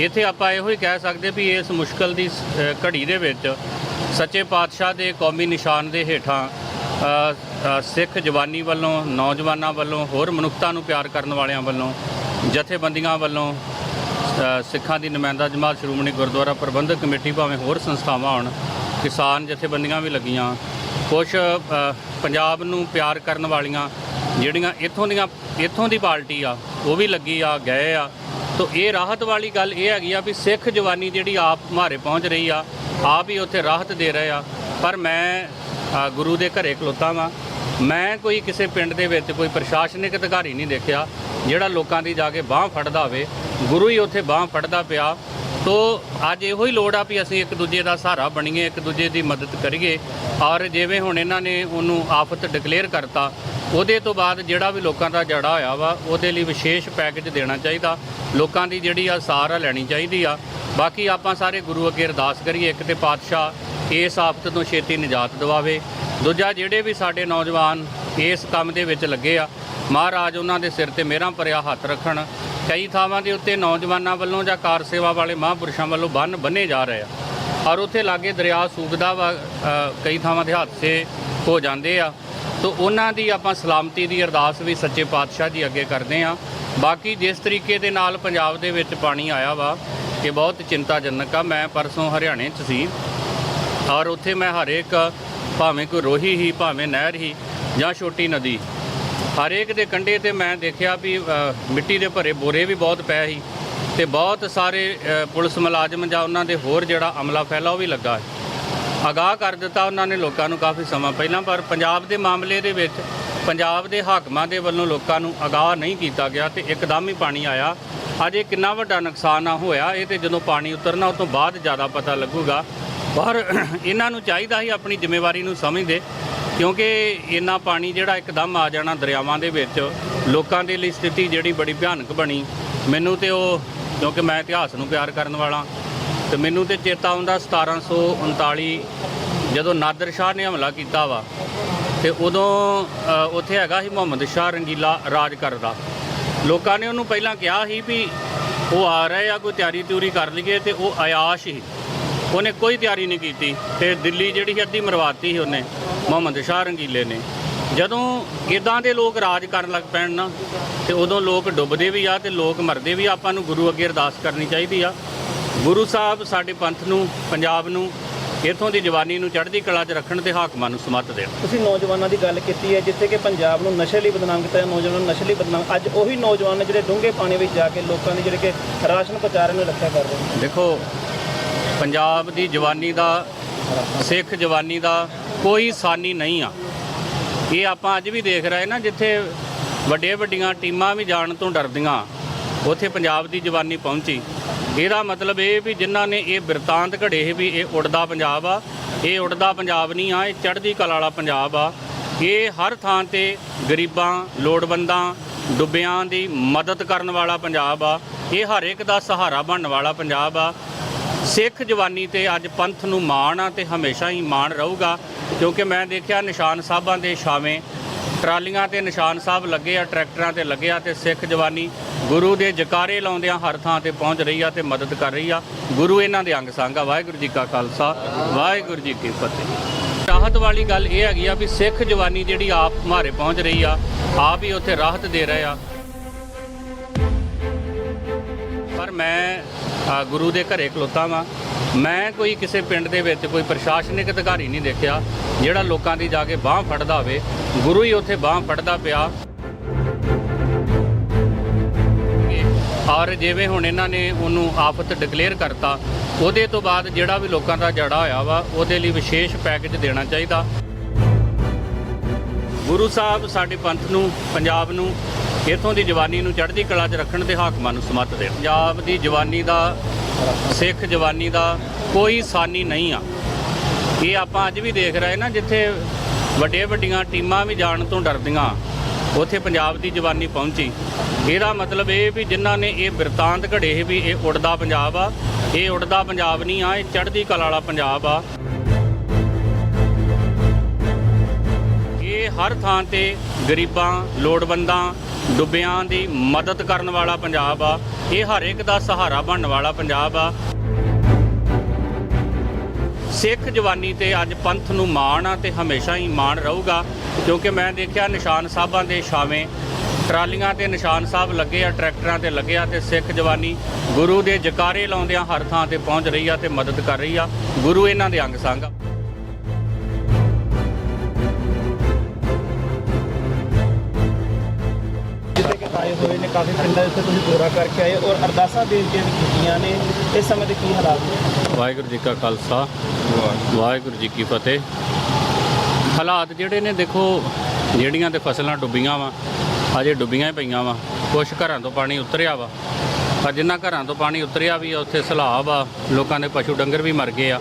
ਇੱਥੇ ਆਪਾਂ ਇਹੋ ਹੀ ਕਹਿ ਸਕਦੇ ਵੀ ਇਸ ਮੁਸ਼ਕਲ ਦੀ ਸ- ਘੜੀ ਦੇ ਵਿੱਚ ਸੱਚੇ ਪਾਤਸ਼ਾਹ ਦੇ ਕੌਮੀ ਨਿਸ਼ਾਨ ਦੇ ਹੇਠਾਂ ਸਿੱਖ ਜਵਾਨੀ ਵੱਲੋਂ, ਨੌਜਵਾਨਾਂ ਵੱਲੋਂ, ਹੋਰ ਮਨੁੱਖਤਾ ਨੂੰ ਪਿਆਰ ਕਰਨ ਵਾਲਿਆਂ ਵੱਲੋਂ, ਜਥੇਬੰਦੀਆਂ ਵੱਲੋਂ ਸਿੱਖਾਂ ਦੀ ਨੁਮਾਇੰਦਾ ਜਮਾਤ ਸ਼੍ਰੋਮਣੀ ਗੁਰਦੁਆਰਾ ਪ੍ਰਬੰਧਕ ਕਮੇਟੀ ਭਾਵੇਂ ਹੋਰ ਸੰਸਥਾਵਾਂ ਆਉਣ ਕਿਸਾਨ ਜਥੇਬੰਦੀਆਂ ਵੀ ਲੱਗੀਆਂ ਕੁਝ ਪੰਜਾਬ ਨੂੰ ਪਿਆਰ ਕਰਨ ਵਾਲੀਆਂ ਜਿਹੜੀਆਂ ਇੱਥੋਂ ਦੀਆਂ, ਇੱਥੋਂ ਦੀ ਪਾਰਟੀ ਆ, ਉਹ ਵੀ ਲੱਗੀ ਆ, ਗਏ ਆ ਸੋ ਇਹ ਰਾਹਤ ਵਾਲੀ ਗੱਲ ਇਹ ਹੈਗੀ ਆ ਵੀ ਸਿੱਖ ਜਵਾਨੀ ਜਿਹੜੀ ਆਪ ਮਾਰੇ ਪਹੁੰਚ ਰਹੀ ਆ, ਆਪ ਹੀ ਉੱਥੇ ਰਾਹਤ ਦੇ ਰਹੇ ਆ। ਪਰ ਮੈਂ ਗੁਰੂ ਦੇ ਘਰੇ ਖਲੋਤਾ ਵਾਂ। ਮੈਂ ਕੋਈ ਕਿਸੇ ਪਿੰਡ ਦੇ ਵਿੱਚ ਕੋਈ ਪ੍ਰਸ਼ਾਸਨਿਕ ਅਧਿਕਾਰੀ ਨਹੀਂ ਦੇਖਿਆ, ਜਿਹੜਾ ਲੋਕਾਂ ਦੀ ਜਾ ਕੇ ਬਾਹ ਫੜਦਾ ਹੋਵੇ। ਗੁਰੂ ਹੀ ਉੱਥੇ ਬਾਹ ਫੜਦਾ ਪਿਆ। ਤੋ ਅੱਜ ਇਹੋ ਹੀ ਲੋੜ ਆ ਵੀ ਅਸੀਂ ਇੱਕ ਦੂਜੇ ਦਾ ਸਹਾਰਾ ਬਣੀਏ, ਇੱਕ ਦੂਜੇ ਦੀ ਮਦਦ ਕਰੀਏ। ਔਰ ਜਿਵੇਂ ਹੁਣ ਇਹਨਾਂ ਨੇ ਉਹਨੂੰ ਆਫਤ ਡਿਕਲੇਅਰ ਕਰਤਾ, ਉਹਦੇ ਤੋਂ ਬਾਅਦ ਜਿਹੜਾ ਵੀ ਲੋਕਾਂ ਦਾ ਜੜਾ ਹੋਇਆ ਵਾ, ਉਹਦੇ ਲਈ ਵਿਸ਼ੇਸ਼ ਪੈਕੇਜ ਦੇਣਾ ਚਾਹੀਦਾ। ਲੋਕਾਂ ਦੀ ਜਿਹੜੀ ਆ ਸਾਰ ਆ ਲੈਣੀ ਚਾਹੀਦੀ ਆ। ਬਾਕੀ ਆਪਾਂ ਸਾਰੇ ਗੁਰੂ ਅੱਗੇ ਅਰਦਾਸ ਕਰੀਏ, ਇੱਕ ਤੇ ਪਾਤਸ਼ਾਹ ਇਸ ਆਫਤ ਤੋਂ ਛੇਤੀ ਨਿਜਾਤ ਦਿਵਾਵੇ। ਦੂਜਾ, ਜਿਹੜੇ ਵੀ ਸਾਡੇ ਨੌਜਵਾਨ ਇਸ ਕੰਮ ਦੇ ਵਿੱਚ ਲੱਗੇ ਆ ਮਹਾਰਾਜ, ਉਹਨਾਂ ਦੇ ਸਿਰ ਤੇ ਮਿਹਰਾਂ ਭਰਿਆ ਹੱਥ ਰੱਖਣ। ਕਈ ਥਾਵਾਂ ਦੇ ਉੱਤੇ ਨੌਜਵਾਨਾਂ ਵੱਲੋਂ ਜਾਂ ਕਾਰ ਸੇਵਾ ਵਾਲੇ ਮਹਾਂਪੁਰਸ਼ਾਂ ਵੱਲੋਂ ਬੰਨ ਬੰਨੇ ਜਾ ਰਹੇ ਆ। ਔਰ ਉੱਥੇ ਲਾਗੇ ਦਰਿਆ ਸੂਕਦਾ ਵਾ ਕਈ ਥਾਵਾਂ ਦੇ ਹਾਦਸੇ ਹੋ ਜਾਂਦੇ ਆ। ਤੋ ਉਹਨਾਂ ਦੀ ਆਪਾਂ ਸਲਾਮਤੀ ਦੀ ਅਰਦਾਸ ਵੀ ਸੱਚੇ ਪਾਤਸ਼ਾਹ ਜੀ ਅੱਗੇ ਕਰਦੇ ਆ। ਬਾਕੀ ਜਿਸ ਤਰੀਕੇ ਦੇ ਨਾਲ ਪੰਜਾਬ ਦੇ ਵਿੱਚ ਪਾਣੀ ਆਇਆ ਵਾ, ਇਹ ਬਹੁਤ ਚਿੰਤਾਜਨਕ ਆ। ਮੈਂ ਪਰਸੋਂ ਹਰਿਆਣੇ 'ਚ ਸੀ ਔਰ ਉੱਥੇ ਮੈਂ ਹਰੇਕ ਭਾਵੇਂ ਕੋਈ ਰੋਹੀ ਹੀ, ਭਾਵੇਂ ਨਹਿਰ ਹੀ ਜਾਂ ਛੋਟੀ ਨਦੀ ਹਰੇਕ ਦੇ ਕੰਢੇ ਤੇ ਮੈਂ ਦੇਖਿਆ ਵੀ ਮਿੱਟੀ ਦੇ ਭਰੇ ਬੋਰੇ ਵੀ ਬਹੁਤ ਪਏ ਸੀ ਤੇ ਬਹੁਤ ਸਾਰੇ ਪੁਲਿਸ ਮੁਲਾਜ਼ਮ ਜਾਂ ਉਹਨਾਂ ਦੇ ਹੋਰ ਜਿਹੜਾ ਅਮਲਾ ਫੈਲਾ ਉਹ ਵੀ ਲੱਗਾ ਹੈ ਅਗਾਹ ਕਰ ਦਿੱਤਾ ਉਹਨਾਂ ਨੇ ਲੋਕਾਂ ਨੂੰ ਕਾਫੀ ਸਮਾਂ ਪਹਿਲਾਂ, ਪਰ ਪੰਜਾਬ ਦੇ ਮਾਮਲੇ ਦੇ ਵਿੱਚ, ਪੰਜਾਬ ਦੇ ਹਾਕਮਾਂ ਦੇ ਵੱਲੋਂ ਲੋਕਾਂ ਨੂੰ ਅਗਾਹ ਨਹੀਂ ਕੀਤਾ ਗਿਆ ਤੇ ਇੱਕਦਮ ਹੀ ਪਾਣੀ ਆਇਆ। ਅੱਜ ਇਹ ਕਿੰਨਾ ਵੱਡਾ ਨੁਕਸਾਨ ਆ ਹੋਇਆ, ਇਹ ਤੇ ਜਦੋਂ ਪਾਣੀ ਉਤਰਨਾ ਉਸ ਤੋਂ ਬਾਅਦ ਜ਼ਿਆਦਾ ਪਤਾ ਲੱਗੂਗਾ। ਪਰ ਇਹਨਾਂ ਨੂੰ ਚਾਹੀਦਾ ਸੀ ਆਪਣੀ ਜ਼ਿੰਮੇਵਾਰੀ ਨੂੰ ਸਮਝਦੇ ਕਿਉਂਕਿ ਇੰਨਾ ਪਾਣੀ ਜਿਹੜਾ ਇੱਕਦਮ ਆ ਜਾਣਾ ਦਰਿਆਵਾਂ ਦੇ ਵਿੱਚ, ਲੋਕਾਂ ਦੇ ਲਈ ਸਥਿਤੀ ਜਿਹੜੀ ਬੜੀ ਭਿਆਨਕ ਬਣੀ। ਮੈਨੂੰ ਤੇ ਉਹ, ਕਿਉਂਕਿ ਮੈਂ ਇਤਿਹਾਸ ਨੂੰ ਪਿਆਰ ਕਰਨ ਵਾਲਾ, ਤੇ ਮੈਨੂੰ ਤੇ ਚੇਤਾ ਆਉਂਦਾ 1739 ਜਦੋਂ ਨਾਦਰ ਸ਼ਾਹ ਨੇ ਹਮਲਾ ਕੀਤਾ ਵਾ, ਤੇ ਉਦੋਂ ਉੱਥੇ ਹੈਗਾ ਸੀ ਮੁਹੰਮਦ ਸ਼ਾਹ ਰੰਗੀਲਾ ਰਾਜ ਕਰਦਾ ਲੋਕਾਂ ਨੇ ਉਹਨੂੰ ਪਹਿਲਾਂ ਕਿਹਾ ਸੀ ਵੀ ਉਹ ਆ ਰਹੇ ਆ, ਕੋਈ ਤਿਆਰੀ ਤਿਉਰੀ ਕਰ ਲਈਏ, ਤੇ ਉਹ ਆਯਾਸ਼ ਹੀ ਉਹਨੇ ਕੋਈ ਤਿਆਰੀ ਨਹੀਂ ਕੀਤੀ ਤੇ ਦਿੱਲੀ ਜਿਹੜੀ ਅੱਧੀ ਮਰਵਾਤੀ ਸੀ ਉਹਨੇ ਮੁਹੰਮਦ ਸ਼ਾਹ ਰੰਗੀਲੇ ਨੇ। ਜਦੋਂ ਇਦਾਂ ਦੇ ਲੋਕ ਰਾਜ ਕਰਨ ਲੱਗ ਪੈਣ ਨਾ ਤੇ ਉਦੋਂ ਲੋਕ ਡੁੱਬਦੇ ਵੀ ਆ ਤੇ ਲੋਕ ਮਰਦੇ ਵੀ ਆ। ਆਪਾਂ ਨੂੰ ਗੁਰੂ ਅੱਗੇ ਅਰਦਾਸ ਕਰਨੀ ਚਾਹੀਦੀ ਆ। ਗੁਰੂ ਸਾਹਿਬ ਸਾਡੇ ਪੰਥ ਨੂੰ ਪੰਜਾਬ ਨੂੰ ਇਥੋਂ ਦੀ ਜਵਾਨੀ ਨੂੰ ਚੜ੍ਹਦੀ ਕਲਾ 'ਚ ਰੱਖਣ ਤੇ ਹਾਕਮਾਂ ਨੂੰ ਸਮੱਤ ਦੇਣ। ਤੁਸੀਂ ਨੌਜਵਾਨਾਂ ਦੀ ਗੱਲ ਕੀਤੀ ਹੈ ਜਿੱਥੇ ਕਿ ਪੰਜਾਬ ਨੂੰ ਨਸ਼ੇ ਲਈ ਬਦਨਾਮ ਕੀਤਾ ਜਾਂਦਾ, ਨੌਜਵਾਨਾਂ ਨੂੰ ਨਸ਼ੇ ਲਈ ਬਦਨਾਮ। ਅੱਜ ਉਹੀ ਨੌਜਵਾਨ ਨੇ ਜਿਹੜੇ ਡੂੰਘੇ ਪਾਣੀ ਵਿੱਚ ਜਾ ਕੇ ਲੋਕਾਂ ਦੀ ਜਿਹੜੇ ਕਿ ਰਾਸ਼ਨ ਪਹੁੰਚਾ ਰਹੇ ਨੇ ਰੱਖਿਆ ਕਰ ਰਹੇ ਨੇ। ਦੇਖੋ ਪੰਜਾਬ ਦੀ ਜਵਾਨੀ ਦਾ, ਸਿੱਖ ਜਵਾਨੀ ਦਾ ਕੋਈ ਸਾਨੀ ਨਹੀਂ ਆ। ਇਹ ਆਪਾਂ ਅੱਜ ਵੀ ਦੇਖ ਰਹੇ ਨਾ, ਜਿੱਥੇ ਵੱਡੇ ਵੱਡੀਆਂ ਟੀਮਾਂ ਵੀ ਜਾਣ ਤੋਂ ਡਰਦੀਆਂ, ਉੱਥੇ ਪੰਜਾਬ ਦੀ ਜਵਾਨੀ ਪਹੁੰਚੀ। ਇਹਦਾ ਮਤਲਬ ਇਹ ਵੀ ਜਿਨ੍ਹਾਂ ਨੇ ਇਹ ਬਿਰਤਾਂਤ ਘੜੇ ਸੀ ਵੀ ਇਹ ਉੜਦਾ ਪੰਜਾਬ ਆ, ਇਹ ਉੜਦਾ ਪੰਜਾਬ ਨਹੀਂ ਆ, ਇਹ ਚੜ੍ਹਦੀ ਕਲਾ ਵਾਲਾ ਪੰਜਾਬ ਆ। ਇਹ ਹਰ ਥਾਂ ਤੇ ਗਰੀਬਾਂ, ਲੋੜਵੰਦਾਂ, ਡੁੱਬਿਆਂ ਦੀ ਮਦਦ ਕਰਨ ਵਾਲਾ ਪੰਜਾਬ ਆ। ਇਹ ਹਰ ਇੱਕ ਦਾ ਸਹਾਰਾ ਬਣਨ ਵਾਲਾ ਪੰਜਾਬ ਆ। ਸਿੱਖ ਜਵਾਨੀ ਤੇ ਅੱਜ ਪੰਥ ਨੂੰ ਮਾਣ ਆ ਤੇ ਹਮੇਸ਼ਾ ਹੀ ਮਾਣ ਰਹੂਗਾ, ਕਿਉਂਕਿ ਮੈਂ ਦੇਖਿਆ ਨਿਸ਼ਾਨ ਸਾਹਿਬਾਂ ਦੇ ਛਾਵੇਂ, ਟਰਾਲੀਆਂ ਤੇ ਨਿਸ਼ਾਨ ਸਾਹਿਬ ਲੱਗੇ ਆ, ਟਰੈਕਟਰਾਂ ਤੇ ਲੱਗੇ ਆ ਤੇ ਸਿੱਖ ਜਵਾਨੀ ਗੁਰੂ ਦੇ ਜਕਾਰੇ ਲਾਉਂਦਿਆਂ ਹਰ ਥਾਂ ਤੇ ਪਹੁੰਚ ਰਹੀ ਆ ਤੇ ਮਦਦ ਕਰ ਰਹੀ ਆ। ਗੁਰੂ ਇਹਨਾਂ ਦੇ ਅੰਗ ਸੰਗ ਆ। ਵਾਹਿਗੁਰੂ ਜੀ ਕਾ ਖਾਲਸਾ, ਵਾਹਿਗੁਰੂ ਜੀ ਕੀ ਫਤਿਹ। ਰਾਹਤ ਵਾਲੀ ਗੱਲ ਇਹ ਹੈਗੀ ਆ ਵੀ ਸਿੱਖ ਜਵਾਨੀ ਜਿਹੜੀ ਆਪ ਮਾਰੇ ਪਹੁੰਚ ਰਹੀ ਆ, ਆਪ ਹੀ ਉੱਥੇ ਰਾਹਤ ਦੇ ਰਹੇ ਆ। ਪਰ ਮੈਂ ਗੁਰੂ ਦੇ ਘਰੇ ਖਲੋਤਾ ਵਾਂ। ਮੈਂ ਕੋਈ ਕਿਸੇ ਪਿੰਡ ਦੇ ਵਿੱਚ ਕੋਈ ਪ੍ਰਸ਼ਾਸਨਿਕ ਅਧਿਕਾਰੀ ਨਹੀਂ ਦੇਖਿਆ, ਜਿਹੜਾ ਲੋਕਾਂ ਦੀ ਜਾ ਕੇ ਬਾਹ ਫੜਦਾ ਹੋਵੇ। ਗੁਰੂ ਹੀ ਉੱਥੇ ਬਾਹ ਫੜਦਾ ਪਿਆ। ਔਰ ਜਿਵੇਂ ਹੁਣ ਇਹਨਾਂ ਨੇ ਉਹਨੂੰ ਆਫਤ ਡਿਕਲੇਅਰ ਕਰਤਾ, ਉਹਦੇ ਤੋਂ ਬਾਅਦ ਜਿਹੜਾ ਵੀ ਲੋਕਾਂ ਦਾ ਜੜਾ ਹੋਇਆ ਵਾ, ਉਹਦੇ ਲਈ ਵਿਸ਼ੇਸ਼ ਪੈਕੇਜ ਦੇਣਾ ਚਾਹੀਦਾ। ਗੁਰੂ ਸਾਹਿਬ ਸਾਡੇ ਪੰਥ ਨੂੰ, ਪੰਜਾਬ ਨੂੰ ਇਥੋਂ ਦੀ ਜਵਾਨੀ ਨੂੰ ਚੜ੍ਹਦੀ ਕਲਾ 'ਚ ਰੱਖਣ ਦੇ ਹਾਕਮਾਂ ਨੂੰ ਸਮੱਤ ਦੇ। ਪੰਜਾਬ ਦੀ ਜਵਾਨੀ ਦਾ, ਸਿੱਖ ਜਵਾਨੀ ਦਾ ਕੋਈ ਸਾਨੀ ਨਹੀਂ ਆ। ਇਹ ਆਪਾਂ ਅੱਜ ਵੀ ਦੇਖ ਰਹੇ ਨਾ, ਜਿੱਥੇ ਵੱਡੇ ਵੱਡੀਆਂ ਟੀਮਾਂ ਵੀ ਜਾਣ ਤੋਂ ਡਰਦੀਆਂ, ਉੱਥੇ ਪੰਜਾਬ ਦੀ ਜਵਾਨੀ ਪਹੁੰਚੀ। ਇਹਦਾ ਮਤਲਬ ਇਹ ਵੀ ਜਿਨ੍ਹਾਂ ਨੇ ਇਹ ਬਿਰਤਾਂਤ ਘੜੇ ਸੀ ਵੀ ਇਹ ਉੜਦਾ ਪੰਜਾਬ ਆ, ਇਹ ਉੜਦਾ ਪੰਜਾਬ ਨਹੀਂ ਆ, ਇਹ ਚੜ੍ਹਦੀ ਕਲਾ ਵਾਲਾ ਪੰਜਾਬ ਆ। ਇਹ ਹਰ ਥਾਂ ਤੇ ਗਰੀਬਾਂ, ਲੋੜਵੰਦਾਂ ਡੁੱਬਿਆਂ ਦੀ ਮਦਦ ਕਰਨ ਵਾਲਾ ਪੰਜਾਬ ਆ। ਇਹ ਹਰ ਇੱਕ ਦਾ ਸਹਾਰਾ ਬਣਨ ਵਾਲਾ ਪੰਜਾਬ ਆ। ਸਿੱਖ ਜਵਾਨੀ ਤੇ ਅੱਜ ਪੰਥ ਨੂੰ ਮਾਣ ਆ ਤੇ ਹਮੇਸ਼ਾ ਹੀ ਮਾਣ ਰਹੂਗਾ, ਕਿਉਂਕਿ ਮੈਂ ਦੇਖਿਆ ਨਿਸ਼ਾਨ ਸਾਹਿਬਾਂ ਦੇ ਛਾਵੇਂ ਟਰਾਲੀਆਂ ਤੇ ਨਿਸ਼ਾਨ ਸਾਹਿਬ ਲੱਗੇ ਆ, ਟਰੈਕਟਰਾਂ ਤੇ ਲੱਗੇ ਆ ਤੇ ਸਿੱਖ ਜਵਾਨੀ ਗੁਰੂ ਦੇ ਜਕਾਰੇ ਲਾਉਂਦਿਆਂ ਹਰ ਥਾਂ ਤੇ ਪਹੁੰਚ ਰਹੀ ਆ ਤੇ ਮਦਦ ਕਰ ਰਹੀ ਆ। ਗੁਰੂ ਇਹਨਾਂ ਦੇ ਅੰਗ ਸੰਗ ਆ। ਆਏ ਹੋਏ ਨੇ ਕਾਫੀ ਪਿੰਡਾਂ ਜਿੱਥੇ ਤੁਸੀਂ ਦੌਰਾ ਕਰਕੇ ਆਏ ਔਰ ਅਰਦਾਸਾਂ ਬੇਨਤੀਆਂ ਵੀ ਕੀਤੀਆਂ ਨੇ ਇਸ ਸਮੇਂ ਦੇ ਕੀ ਹਾਲਾਤ ਨੇ? ਵਾਹਿਗੁਰੂ ਜੀ ਕਾ ਖਾਲਸਾ ਵਾਹਿਗੁਰੂ ਜੀ ਕੀ ਫਤਿਹ। ਹਾਲਾਤ ਜਿਹੜੇ ਨੇ ਦੇਖੋ ਜਿਹੜੀਆਂ ਤੇ ਫਸਲਾਂ ਡੁੱਬੀਆਂ ਵਾ ਅਜੇ ਡੁੱਬੀਆਂ ਹੀ ਪਈਆਂ ਵਾ। ਕੁਝ ਘਰਾਂ ਤੋਂ ਪਾਣੀ ਉਤਰਿਆ ਵਾ। ਪਰ ਜਿੰਨਾ ਘਰਾਂ ਤੋਂ ਪਾਣੀ ਉਤਰਿਆ ਵੀ ਆ, ਉੱਥੇ ਸਲਾਬ ਆ ਲੋਕਾਂ ਦੇ ਪਸ਼ੂ ਡੰਗਰ ਵੀ ਮਰ ਗਏ ਆ।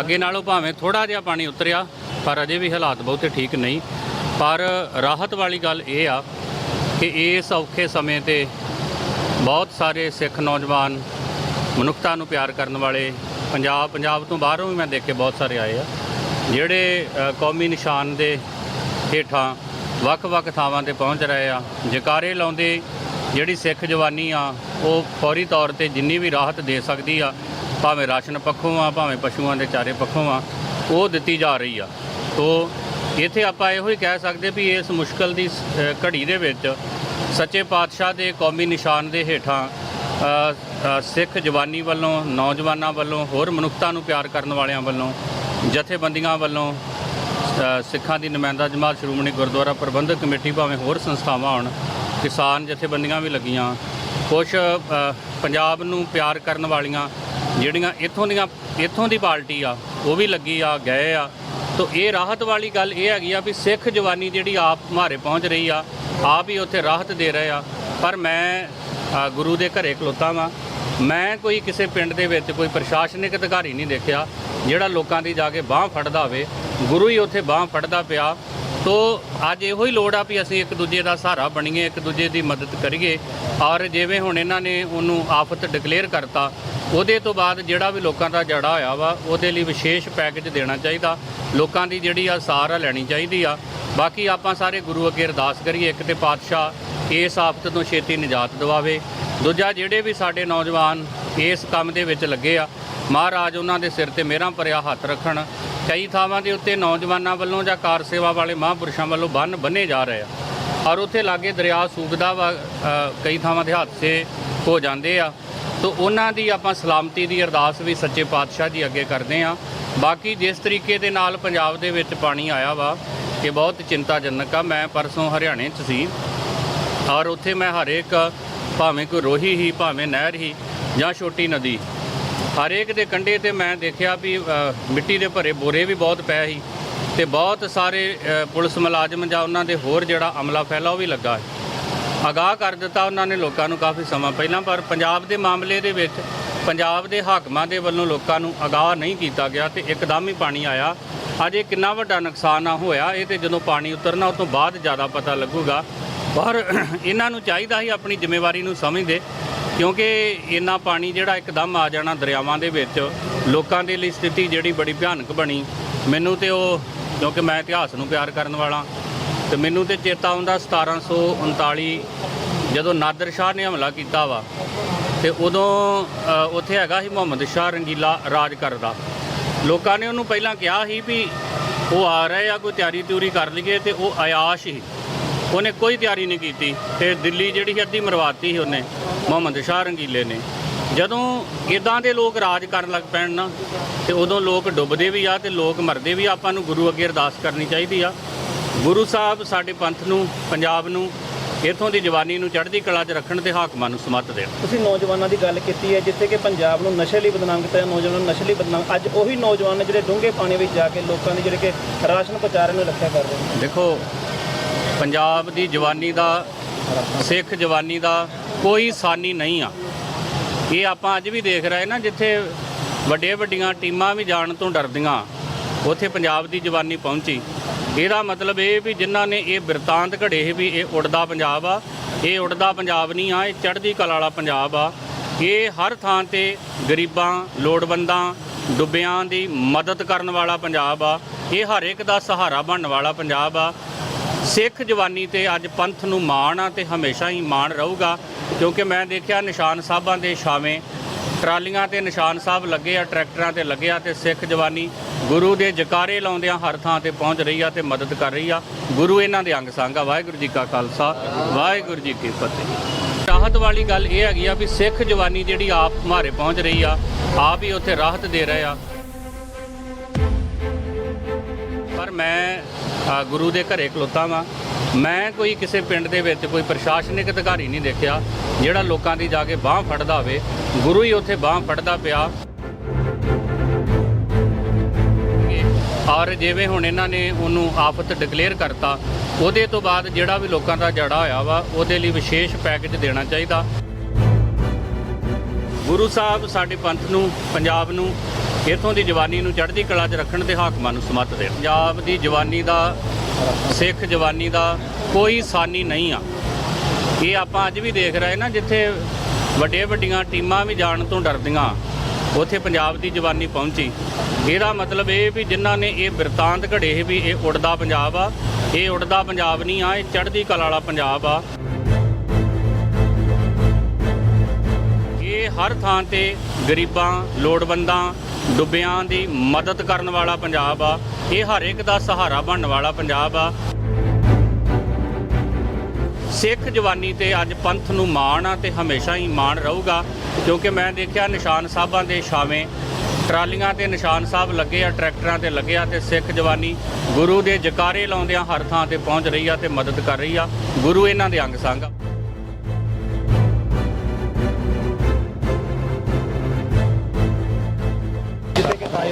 ਅੱਗੇ ਨਾਲੋਂ ਭਾਵੇਂ ਥੋੜਾ ਜਿਹਾ ਪਾਣੀ ਉਤਰਿਆ ਪਰ ਅਜੇ ਵੀ ਹਾਲਾਤ ਬਹੁਤੇ ਠੀਕ ਨਹੀਂ। ਪਰ ਰਾਹਤ ਵਾਲੀ ਗੱਲ ਇਹ ਆ ਕਿ ਇਸ ਔਖੇ ਸਮੇਂ ਤੇ ਬਹੁਤ ਸਾਰੇ ਸਿੱਖ ਨੌਜਵਾਨ ਮਨੁੱਖਤਾ ਨੂੰ ਪਿਆਰ ਕਰਨ ਵਾਲੇ ਪੰਜਾਬ ਪੰਜਾਬ ਤੋਂ ਬਾਹਰੋਂ ਵੀ ਮੈਂ ਦੇਖੇ ਬਹੁਤ ਸਾਰੇ ਆਏ ਆ, ਜਿਹੜੇ ਕੌਮੀ ਨਿਸ਼ਾਨ ਦੇ ਹੇਠਾਂ ਵੱਖ-ਵੱਖ ਥਾਵਾਂ ਤੇ ਪਹੁੰਚ ਰਹੇ ਆ, ਜਕਾਰੇ ਲਾਉਂਦੇ ਜਿਹੜੀ ਸਿੱਖ ਜਵਾਨੀ ਆ, ਉਹ ਫੌਰੀ ਤੌਰ ਤੇ ਜਿੰਨੀ ਵੀ ਰਾਹਤ ਦੇ ਸਕਦੀ ਆ, ਭਾਵੇਂ ਰਾਸ਼ਨ ਪੱਖੋਂ ਆ, ਭਾਵੇਂ ਪਸ਼ੂਆਂ ਦੇ ਚਾਰੇ ਪੱਖੋਂ ਆ, ਉਹ ਦਿੱਤੀ ਜਾ ਰਹੀ ਆ। ਤੋ ਇੱਥੇ ਆਪਾਂ ਇਹੋ ਹੀ ਕਹਿ ਸਕਦੇ ਵੀ ਇਸ ਮੁਸ਼ਕਲ ਦੀ ਸ- ਘੜੀ ਦੇ ਵਿੱਚ ਸੱਚੇ ਪਾਤਸ਼ਾਹ ਦੇ ਕੌਮੀ ਨਿਸ਼ਾਨ ਦੇ ਹੇਠਾਂ ਸਿੱਖ ਜਵਾਨੀ ਵੱਲੋਂ, ਨੌਜਵਾਨਾਂ ਵੱਲੋਂ, ਹੋਰ ਮਨੁੱਖਤਾ ਨੂੰ ਪਿਆਰ ਕਰਨ ਵਾਲਿਆਂ ਵੱਲੋਂ, ਜਥੇਬੰਦੀਆਂ ਵੱਲੋਂ ਸਿੱਖਾਂ ਦੀ ਨੁਮਾਇੰਦਾ ਜਮਾਤ ਸ਼੍ਰੋਮਣੀ ਗੁਰਦੁਆਰਾ ਪ੍ਰਬੰਧਕ ਕਮੇਟੀ ਭਾਵੇਂ ਹੋਰ ਸੰਸਥਾਵਾਂ ਹੋਣ, ਕਿਸਾਨ ਜਥੇਬੰਦੀਆਂ ਵੀ ਲੱਗੀਆਂ। ਕੁਝ ਪੰਜਾਬ ਨੂੰ ਪਿਆਰ ਕਰਨ ਵਾਲੀਆਂ ਜਿਹੜੀਆਂ ਇੱਥੋਂ ਦੀਆਂ, ਇੱਥੋਂ ਦੀ ਪਾਰਟੀ ਆ, ਉਹ ਵੀ ਲੱਗੀ ਆ, ਗਏ ਆ। ਤੋ ਇਹ ਰਾਹਤ ਵਾਲੀ ਗੱਲ ਇਹ ਹੈਗੀ ਆ ਵੀ ਸਿੱਖ ਜਵਾਨੀ ਜਿਹੜੀ ਆਪ ਮਾਰੇ ਪਹੁੰਚ ਰਹੀ ਆ, ਆਪ ਹੀ ਉੱਥੇ ਰਾਹਤ ਦੇ ਰਹੇ ਆ। ਪਰ ਮੈਂ ਗੁਰੂ ਦੇ ਘਰੇ ਖਲੋਤਾ ਵਾਂ। ਮੈਂ ਕੋਈ ਕਿਸੇ ਪਿੰਡ ਦੇ ਵਿੱਚ ਕੋਈ ਪ੍ਰਸ਼ਾਸਨਿਕ ਅਧਿਕਾਰੀ ਨਹੀਂ ਦੇਖਿਆ, ਜਿਹੜਾ ਲੋਕਾਂ ਦੀ ਜਾ ਕੇ ਬਾਹ ਫੜਦਾ ਹੋਵੇ। ਗੁਰੂ ਹੀ ਉੱਥੇ ਬਾਹ ਫੜਦਾ ਪਿਆ। ਸੋ ਅੱਜ ਇਹੋ ਹੀ ਲੋੜ ਆ ਵੀ ਅਸੀਂ ਇੱਕ ਦੂਜੇ ਦਾ ਸਹਾਰਾ ਬਣੀਏ, ਇੱਕ ਦੂਜੇ ਦੀ ਮਦਦ ਕਰੀਏ। ਔਰ ਜਿਵੇਂ ਹੁਣ ਇਹਨਾਂ ਨੇ ਉਹਨੂੰ ਆਫਤ ਡਿਕਲੇਅਰ ਕਰਤਾ, ਉਹਦੇ ਤੋਂ ਬਾਅਦ ਜਿਹੜਾ ਵੀ ਲੋਕਾਂ ਦਾ ਜੜਾ ਹੋਇਆ ਵਾ, ਉਹਦੇ ਲਈ ਵਿਸ਼ੇਸ਼ ਪੈਕੇਜ ਦੇਣਾ ਚਾਹੀਦਾ। ਲੋਕਾਂ ਦੀ ਜਿਹੜੀ ਆ ਸਾਰ ਆ ਲੈਣੀ ਚਾਹੀਦੀ ਆ। ਬਾਕੀ ਆਪਾਂ ਸਾਰੇ ਗੁਰੂ ਅੱਗੇ ਅਰਦਾਸ ਕਰੀਏ, ਇੱਕ ਤੇ ਪਾਤਸ਼ਾਹ ਇਸ ਆਫਤ ਤੋਂ ਛੇਤੀ ਨਿਜਾਤ ਦਿਵਾਵੇ। ਦੂਜਾ ਜਿਹੜੇ ਵੀ ਸਾਡੇ ਨੌਜਵਾਨ ਇਸ ਕੰਮ ਦੇ ਵਿੱਚ ਲੱਗੇ ਆ। ਮਹਾਰਾਜ ਉਹਨਾਂ ਦੇ ਸਿਰ ਤੇ ਮਿਹਰਾਂ ਭਰਿਆ ਹੱਥ ਰੱਖਣ। ਕਈ ਥਾਵਾਂ ਦੇ ਉੱਤੇ ਨੌਜਵਾਨਾਂ ਵੱਲੋਂ ਜਾਂ ਕਾਰ ਸੇਵਾ ਵਾਲੇ ਮਹਾਂਪੁਰਸ਼ਾਂ ਵੱਲੋਂ ਬੰਨ ਬੰਨੇ ਜਾ ਰਹੇ ਆ। ਔਰ ਉੱਥੇ ਲਾਗੇ ਦਰਿਆ ਸੂਬਦਾ ਵਾ ਕਈ ਥਾਵਾਂ ਦੇ ਹਾਦਸੇ ਹੋ ਜਾਂਦੇ ਆ। ਤੋ ਉਹਨਾਂ ਦੀ ਆਪਾਂ ਸਲਾਮਤੀ ਦੀ ਅਰਦਾਸ ਵੀ ਸੱਚੇ ਪਾਤਸ਼ਾਹ ਜੀ ਅੱਗੇ ਕਰਦੇ ਆ। ਬਾਕੀ ਜਿਸ ਤਰੀਕੇ ਦੇ ਨਾਲ ਪੰਜਾਬ ਦੇ ਵਿੱਚ ਪਾਣੀ ਆਇਆ ਵਾ, ਇਹ ਬਹੁਤ ਚਿੰਤਾਜਨਕ ਆ। ਮੈਂ ਪਰਸੋਂ ਹਰਿਆਣੇ 'ਚ ਸੀ। ਔਰ ਉੱਥੇ ਮੈਂ ਹਰ ਇੱਕ ਭਾਵੇਂ ਕੋਈ ਰੋਹੀ ਹੀ, ਭਾਵੇਂ ਨਹਿਰ ਹੀ ਜਾਂ ਛੋਟੀ ਨਦੀ। ਹਰੇਕ ਦੇ ਕੰਢੇ ਤੇ ਮੈਂ ਦੇਖਿਆ ਵੀ ਮਿੱਟੀ ਦੇ ਭਰੇ ਬੋਰੇ ਵੀ ਬਹੁਤ ਪਏ ਸੀ ਤੇ ਬਹੁਤ ਸਾਰੇ ਪੁਲਿਸ ਮੁਲਾਜ਼ਮ ਜਾਂ ਉਹਨਾਂ ਦੇ ਹੋਰ ਜਿਹੜਾ ਅਮਲਾ ਫੈਲਾ ਉਹ ਵੀ ਲੱਗਾ ਅਗਾਹ ਕਰ ਦਿੱਤਾ ਉਹਨਾਂ ਨੇ ਲੋਕਾਂ ਨੂੰ ਕਾਫੀ ਸਮਾਂ ਪਹਿਲਾਂ, ਪਰ ਪੰਜਾਬ ਦੇ ਮਾਮਲੇ ਦੇ ਵਿੱਚ, ਪੰਜਾਬ ਦੇ ਹਾਕਮਾਂ ਦੇ ਵੱਲੋਂ ਲੋਕਾਂ ਨੂੰ ਅਗਾਹ ਨਹੀਂ ਕੀਤਾ ਗਿਆ ਤੇ ਇੱਕਦਮ ਹੀ ਪਾਣੀ ਆਇਆ। ਅੱਜ ਇਹ ਕਿੰਨਾ ਵੱਡਾ ਨੁਕਸਾਨ ਆ ਹੋਇਆ, ਇਹ ਤੇ ਜਦੋਂ ਪਾਣੀ ਉਤਰਨਾ ਉਸ ਤੋਂ ਬਾਅਦ ਜ਼ਿਆਦਾ ਪਤਾ ਲੱਗੂਗਾ। ਪਰ ਇਹਨਾਂ ਨੂੰ ਚਾਹੀਦਾ ਸੀ ਆਪਣੀ ਜ਼ਿੰਮੇਵਾਰੀ ਨੂੰ ਸਮਝਦੇ, ਕਿਉਂਕਿ ਇੰਨਾ ਪਾਣੀ ਜਿਹੜਾ ਇੱਕਦਮ ਆ ਜਾਣਾ ਦਰਿਆਵਾਂ ਦੇ ਵਿੱਚ, ਲੋਕਾਂ ਦੇ ਲਈ ਸਥਿਤੀ ਜਿਹੜੀ ਬੜੀ ਭਿਆਨਕ ਬਣੀ। ਮੈਨੂੰ ਤੇ ਉਹ, ਕਿਉਂਕਿ ਮੈਂ ਇਤਿਹਾਸ ਨੂੰ ਪਿਆਰ ਕਰਨ ਵਾਲਾ, ਤੇ ਮੈਨੂੰ ਤੇ ਚੇਤਾ ਆਉਂਦਾ 1739 ਜਦੋਂ ਨਾਦਰ ਸ਼ਾਹ ਨੇ ਹਮਲਾ ਕੀਤਾ ਵਾ, ਤੇ ਉਦੋਂ ਉੱਥੇ ਹੈਗਾ ਸੀ ਮੁਹੰਮਦ ਸ਼ਾਹ ਰੰਗੀਲਾ ਰਾਜ ਕਰਦਾ। ਲੋਕਾਂ ਨੇ ਉਹਨੂੰ ਪਹਿਲਾਂ ਕਿਹਾ ਸੀ ਵੀ ਉਹ ਆ ਰਹੇ ਆ, ਕੋਈ ਤਿਆਰੀ ਤਿਉਰੀ ਕਰ ਲਈਏ, ਤੇ ਉਹ ਆਯਾਸ਼ ਹੀ ਉਹਨੇ ਕੋਈ ਤਿਆਰੀ ਨਹੀਂ ਕੀਤੀ। ਤੇ ਦਿੱਲੀ ਜਿਹੜੀ ਅੱਧੀ ਮਰਵਾਤੀ ਸੀ ਉਹਨੇ ਮੁਹੰਮਦ ਸ਼ਾਹ ਰੰਗੀਲੇ ਨੇ। ਜਦੋਂ ਇਦਾਂ ਦੇ ਲੋਕ ਰਾਜ ਕਰਨ ਲੱਗ ਪੈਣ ਨਾ ਤੇ ਉਦੋਂ ਲੋਕ ਡੁੱਬਦੇ ਵੀ ਆ ਤੇ ਲੋਕ ਮਰਦੇ ਵੀ ਆ। ਆਪਾਂ ਨੂੰ ਗੁਰੂ ਅੱਗੇ ਅਰਦਾਸ ਕਰਨੀ ਚਾਹੀਦੀ ਆ। ਗੁਰੂ ਸਾਹਿਬ ਸਾਡੇ ਪੰਥ ਨੂੰ ਪੰਜਾਬ ਨੂੰ ਇੱਥੋਂ ਦੀ ਜਵਾਨੀ ਨੂੰ ਚੜ੍ਹਦੀ ਕਲਾ 'ਚ ਰੱਖਣ ਤੇ ਹਾਕਮਾਂ ਨੂੰ ਸਮੱਤ ਦੇਣ। ਤੁਸੀਂ ਨੌਜਵਾਨਾਂ ਦੀ ਗੱਲ ਕੀਤੀ ਹੈ ਜਿੱਥੇ ਕਿ ਪੰਜਾਬ ਨੂੰ ਨਸ਼ੇ ਲਈ ਬਦਨਾਮ ਕੀਤਾ ਜਾਂਦਾ, ਨੌਜਵਾਨਾਂ ਨੂੰ ਨਸ਼ੇ ਲਈ ਬਦਨਾਮ ਅੱਜ ਉਹੀ ਨੌਜਵਾਨ ਨੇ ਜਿਹੜੇ ਡੂੰਘੇ ਪਾਣੀ ਵਿੱਚ ਜਾ ਕੇ ਲੋਕਾਂ ਦੀ ਜਿਹੜੇ ਕਿ ਰਾਸ਼ਨ ਪਹੁੰਚਾ ਰਹੇ ਨੇ ਰੱਖਿਆ ਕਰ ਰਹੇ ਨੇ। ਦੇਖੋ ਪੰਜਾਬ ਦੀ ਜਵਾਨੀ ਦਾ, ਸਿੱਖ ਜਵਾਨੀ ਦਾ ਕੋਈ ਸਾਨੀ ਨਹੀਂ ਆ। ਇਹ ਆਪਾਂ ਅੱਜ ਵੀ ਦੇਖ ਰਹੇ ਨਾ, ਜਿੱਥੇ ਵੱਡੇ ਵੱਡੀਆਂ ਟੀਮਾਂ ਵੀ ਜਾਣ ਤੋਂ ਡਰਦੀਆਂ, ਉੱਥੇ ਪੰਜਾਬ ਦੀ ਜਵਾਨੀ ਪਹੁੰਚੀ। ਇਹਦਾ ਮਤਲਬ ਇਹ ਵੀ ਜਿਨ੍ਹਾਂ ਨੇ ਇਹ ਬਿਰਤਾਂਤ ਘੜੇ ਸੀ ਵੀ ਇਹ ਉੜਦਾ ਪੰਜਾਬ ਆ, ਇਹ ਉੜਦਾ ਪੰਜਾਬ ਨਹੀਂ ਆ, ਇਹ ਚੜ੍ਹਦੀ ਕਲਾ ਵਾਲਾ ਪੰਜਾਬ ਆ। ਇਹ ਹਰ ਥਾਂ ਤੇ ਗਰੀਬਾਂ, ਲੋੜਵੰਦਾਂ, ਡੁੱਬਿਆਂ ਦੀ ਮਦਦ ਕਰਨ ਵਾਲਾ ਪੰਜਾਬ ਆ। ਇਹ ਹਰ ਇੱਕ ਦਾ ਸਹਾਰਾ ਬਣਨ ਵਾਲਾ ਪੰਜਾਬ ਆ। ਸਿੱਖ ਜਵਾਨੀ ਤੇ ਅੱਜ ਪੰਥ ਨੂੰ ਮਾਣ ਆ ਤੇ ਹਮੇਸ਼ਾ ਹੀ ਮਾਣ ਰਹੂਗਾ, ਕਿਉਂਕਿ ਮੈਂ ਦੇਖਿਆ ਨਿਸ਼ਾਨ ਸਾਹਿਬਾਂ ਦੇ ਛਾਵੇਂ, ਟਰਾਲੀਆਂ ਤੇ ਨਿਸ਼ਾਨ ਸਾਹਿਬ ਲੱਗੇ ਆ, ਟਰੈਕਟਰਾਂ ਤੇ ਲੱਗੇ ਆ ਤੇ ਸਿੱਖ ਜਵਾਨੀ ਗੁਰੂ ਦੇ ਜਕਾਰੇ ਲਾਉਂਦਿਆਂ ਹਰ ਥਾਂ ਤੇ ਪਹੁੰਚ ਰਹੀ ਆ ਤੇ ਮਦਦ ਕਰ ਰਹੀ ਆ। ਗੁਰੂ ਇਹਨਾਂ ਦੇ ਅੰਗ ਸੰਗ ਆ। ਵਾਹਿਗੁਰੂ ਜੀ ਕਾ ਖਾਲਸਾ, ਵਾਹਿਗੁਰੂ ਜੀ ਕੀ ਫਤਿਹ। ਰਾਹਤ ਵਾਲੀ ਗੱਲ ਇਹ ਹੈਗੀ ਆ ਵੀ ਸਿੱਖ ਜਵਾਨੀ ਜਿਹੜੀ ਆਪ ਮਾਰੇ ਪਹੁੰਚ ਰਹੀ ਆ, ਆਪ ਹੀ ਉੱਥੇ ਰਾਹਤ ਦੇ ਰਹੇ ਆ। ਪਰ ਮੈਂ ਗੁਰੂ ਦੇ ਘਰੇ ਖਲੋਤਾ ਵਾਂ। ਮੈਂ ਕੋਈ ਕਿਸੇ ਪਿੰਡ ਦੇ ਵਿੱਚ ਕੋਈ ਪ੍ਰਸ਼ਾਸਨਿਕ ਅਧਿਕਾਰੀ ਨਹੀਂ ਦੇਖਿਆ, ਜਿਹੜਾ ਲੋਕਾਂ ਦੀ ਜਾ ਕੇ ਬਾਹ ਫੜਦਾ ਹੋਵੇ। ਗੁਰੂ ਹੀ ਉੱਥੇ ਬਾਹ ਫੜਦਾ ਪਿਆ। ਔਰ ਜਿਵੇਂ ਹੁਣ ਇਹਨਾਂ ਨੇ ਉਹਨੂੰ ਆਫਤ ਡਿਕਲੇਅਰ ਕਰਤਾ, ਉਹਦੇ ਤੋਂ ਬਾਅਦ ਜਿਹੜਾ ਵੀ ਲੋਕਾਂ ਦਾ ਜੜਾ ਹੋਇਆ ਵਾ, ਉਹਦੇ ਲਈ ਵਿਸ਼ੇਸ਼ ਪੈਕੇਜ ਦੇਣਾ ਚਾਹੀਦਾ। ਗੁਰੂ ਸਾਹਿਬ ਸਾਡੇ ਪੰਥ ਨੂੰ, ਪੰਜਾਬ ਨੂੰ ਇੱਥੋਂ ਦੀ ਜਵਾਨੀ ਨੂੰ ਚੜ੍ਹਦੀ ਕਲਾ 'ਚ ਰੱਖਣ ਤੇ ਹਾਕਮਾਂ ਨੂੰ ਸਮੱਤ ਦੇਣ ਪੰਜਾਬ ਦੀ ਜਵਾਨੀ ਦਾ, ਸਿੱਖ ਜਵਾਨੀ ਦਾ ਕੋਈ ਸਾਨੀ ਨਹੀਂ ਆ। ਇਹ ਆਪਾਂ ਅੱਜ ਵੀ ਦੇਖ ਰਹੇ ਨਾ, ਜਿੱਥੇ ਵੱਡੇ ਵੱਡੀਆਂ ਟੀਮਾਂ ਵੀ ਜਾਣ ਤੋਂ ਡਰਦੀਆਂ, ਉੱਥੇ ਪੰਜਾਬ ਦੀ ਜਵਾਨੀ ਪਹੁੰਚੀ। ਇਹਦਾ ਮਤਲਬ ਇਹ ਵੀ ਜਿਨ੍ਹਾਂ ਨੇ ਇਹ ਬਿਰਤਾਂਤ ਘੜੇ ਸੀ ਵੀ ਇਹ ਉੜਦਾ ਪੰਜਾਬ ਆ, ਇਹ ਉੜਦਾ ਪੰਜਾਬ ਨਹੀਂ ਆ, ਇਹ ਚੜ੍ਹਦੀ ਕਲਾ ਵਾਲਾ ਪੰਜਾਬ ਆ। ਹਰ ਥਾਂ ਤੇ ਗਰੀਬਾਂ, ਲੋੜਵੰਦਾਂ ਡੁੱਬਿਆਂ ਦੀ ਮਦਦ ਕਰਨ ਵਾਲਾ ਪੰਜਾਬ ਆ। ਇਹ ਹਰ ਇੱਕ ਦਾ ਸਹਾਰਾ ਬਣਨ ਵਾਲਾ ਪੰਜਾਬ ਆ। ਸਿੱਖ ਜਵਾਨੀ ਤੇ ਅੱਜ ਪੰਥ ਨੂੰ ਮਾਣ ਆ ਤੇ ਹਮੇਸ਼ਾ ਹੀ ਮਾਣ ਰਹੂਗਾ, ਕਿਉਂਕਿ ਮੈਂ ਦੇਖਿਆ ਨਿਸ਼ਾਨ ਸਾਹਿਬਾਂ ਦੇ ਛਾਵੇਂ, ਟਰਾਲੀਆਂ ਤੇ ਨਿਸ਼ਾਨ ਸਾਹਿਬ ਲੱਗੇ ਆ, ਟਰੈਕਟਰਾਂ ਤੇ ਲੱਗੇ ਆ ਤੇ ਸਿੱਖ ਜਵਾਨੀ ਗੁਰੂ ਦੇ ਜਕਾਰੇ ਲਾਉਂਦਿਆਂ ਹਰ ਥਾਂ ਤੇ ਪਹੁੰਚ ਰਹੀ ਆ ਤੇ ਮਦਦ ਕਰ ਰਹੀ ਆ। ਗੁਰੂ ਇਹਨਾਂ ਦੇ ਅੰਗ ਸੰਗ ਆ।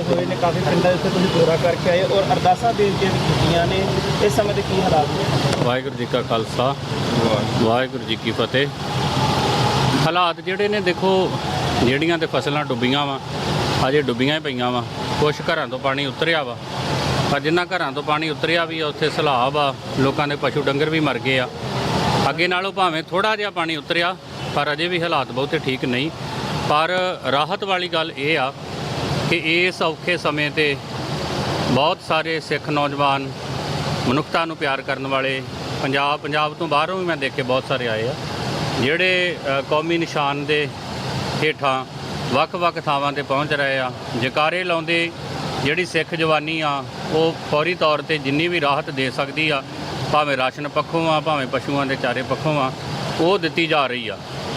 ਜਿੱਥੇ ਹੋਏ ਨੇ ਕਾਫੀ ਪਿੰਡਾਂ ਜਿੱਥੇ ਤੁਸੀਂ ਦੌਰਾ ਕਰਕੇ ਆਏ ਔਰ ਅਰਦਾਸਾਂ ਬੇਨਤੀਆਂ ਵੀ ਕੀਤੀਆਂ ਨੇ। ਇਸ ਸਮੇਂ ਦੇ ਕੀ ਹਾਲਾਤ ਨੇ? ਵਾਹਿਗੁਰੂ ਜੀ ਕਾ ਖਾਲਸਾ ਵਾਹਿਗੁਰੂ ਜੀ ਕੀ ਫਤਿਹ। ਹਾਲਾਤ ਜਿਹੜੇ ਨੇ ਦੇਖੋ ਜਿਹੜੀਆਂ ਤੇ ਫਸਲਾਂ ਡੁੱਬੀਆਂ ਵਾ ਅਜੇ ਡੁੱਬੀਆਂ ਹੀ ਪਈਆਂ ਵਾ। ਕੁਝ ਘਰਾਂ ਤੋਂ ਪਾਣੀ ਉਤਰਿਆ ਵਾ। ਪਰ ਜਿਨ੍ਹਾਂ ਘਰਾਂ ਤੋਂ ਪਾਣੀ ਉਤਰਿਆ ਵੀ ਆ, ਉੱਥੇ ਸਲਾਬ ਆ ਲੋਕਾਂ ਦੇ ਪਸ਼ੂ ਡੰਗਰ ਵੀ ਮਰ ਗਏ ਆ। ਅੱਗੇ ਨਾਲੋਂ ਭਾਵੇਂ ਥੋੜਾ ਜਿਹਾ ਪਾਣੀ ਉਤਰਿਆ ਪਰ ਅਜੇ ਵੀ ਹਾਲਾਤ ਬਹੁਤੇ ਠੀਕ ਨਹੀਂ। ਪਰ ਰਾਹਤ ਵਾਲੀ ਗੱਲ ਇਹ ਆ ਕਿ ਇਸ ਔਖੇ ਸਮੇਂ ਤੇ ਬਹੁਤ ਸਾਰੇ ਸਿੱਖ ਨੌਜਵਾਨ ਮਨੁੱਖਤਾ ਨੂੰ ਪਿਆਰ ਕਰਨ ਵਾਲੇ ਪੰਜਾਬ ਪੰਜਾਬ ਤੋਂ ਬਾਹਰੋਂ ਵੀ ਮੈਂ ਦੇਖੇ ਬਹੁਤ ਸਾਰੇ ਆਏ ਆ, ਜਿਹੜੇ ਕੌਮੀ ਨਿਸ਼ਾਨ ਦੇ ਹੇਠਾਂ ਵੱਖ-ਵੱਖ ਥਾਵਾਂ ਤੇ ਪਹੁੰਚ ਰਹੇ ਆ, ਜਕਾਰੇ ਲਾਉਂਦੇ ਜਿਹੜੀ ਸਿੱਖ ਜਵਾਨੀ ਆ, ਉਹ ਫੌਰੀ ਤੌਰ ਤੇ ਜਿੰਨੀ ਵੀ ਰਾਹਤ ਦੇ ਸਕਦੀ ਆ, ਭਾਵੇਂ ਰਾਸ਼ਨ ਪੱਖੋਂ ਆ, ਭਾਵੇਂ ਪਸ਼ੂਆਂ ਦੇ ਚਾਰੇ ਪੱਖੋਂ ਆ, ਉਹ ਦਿੱਤੀ ਜਾ ਰਹੀ ਆ।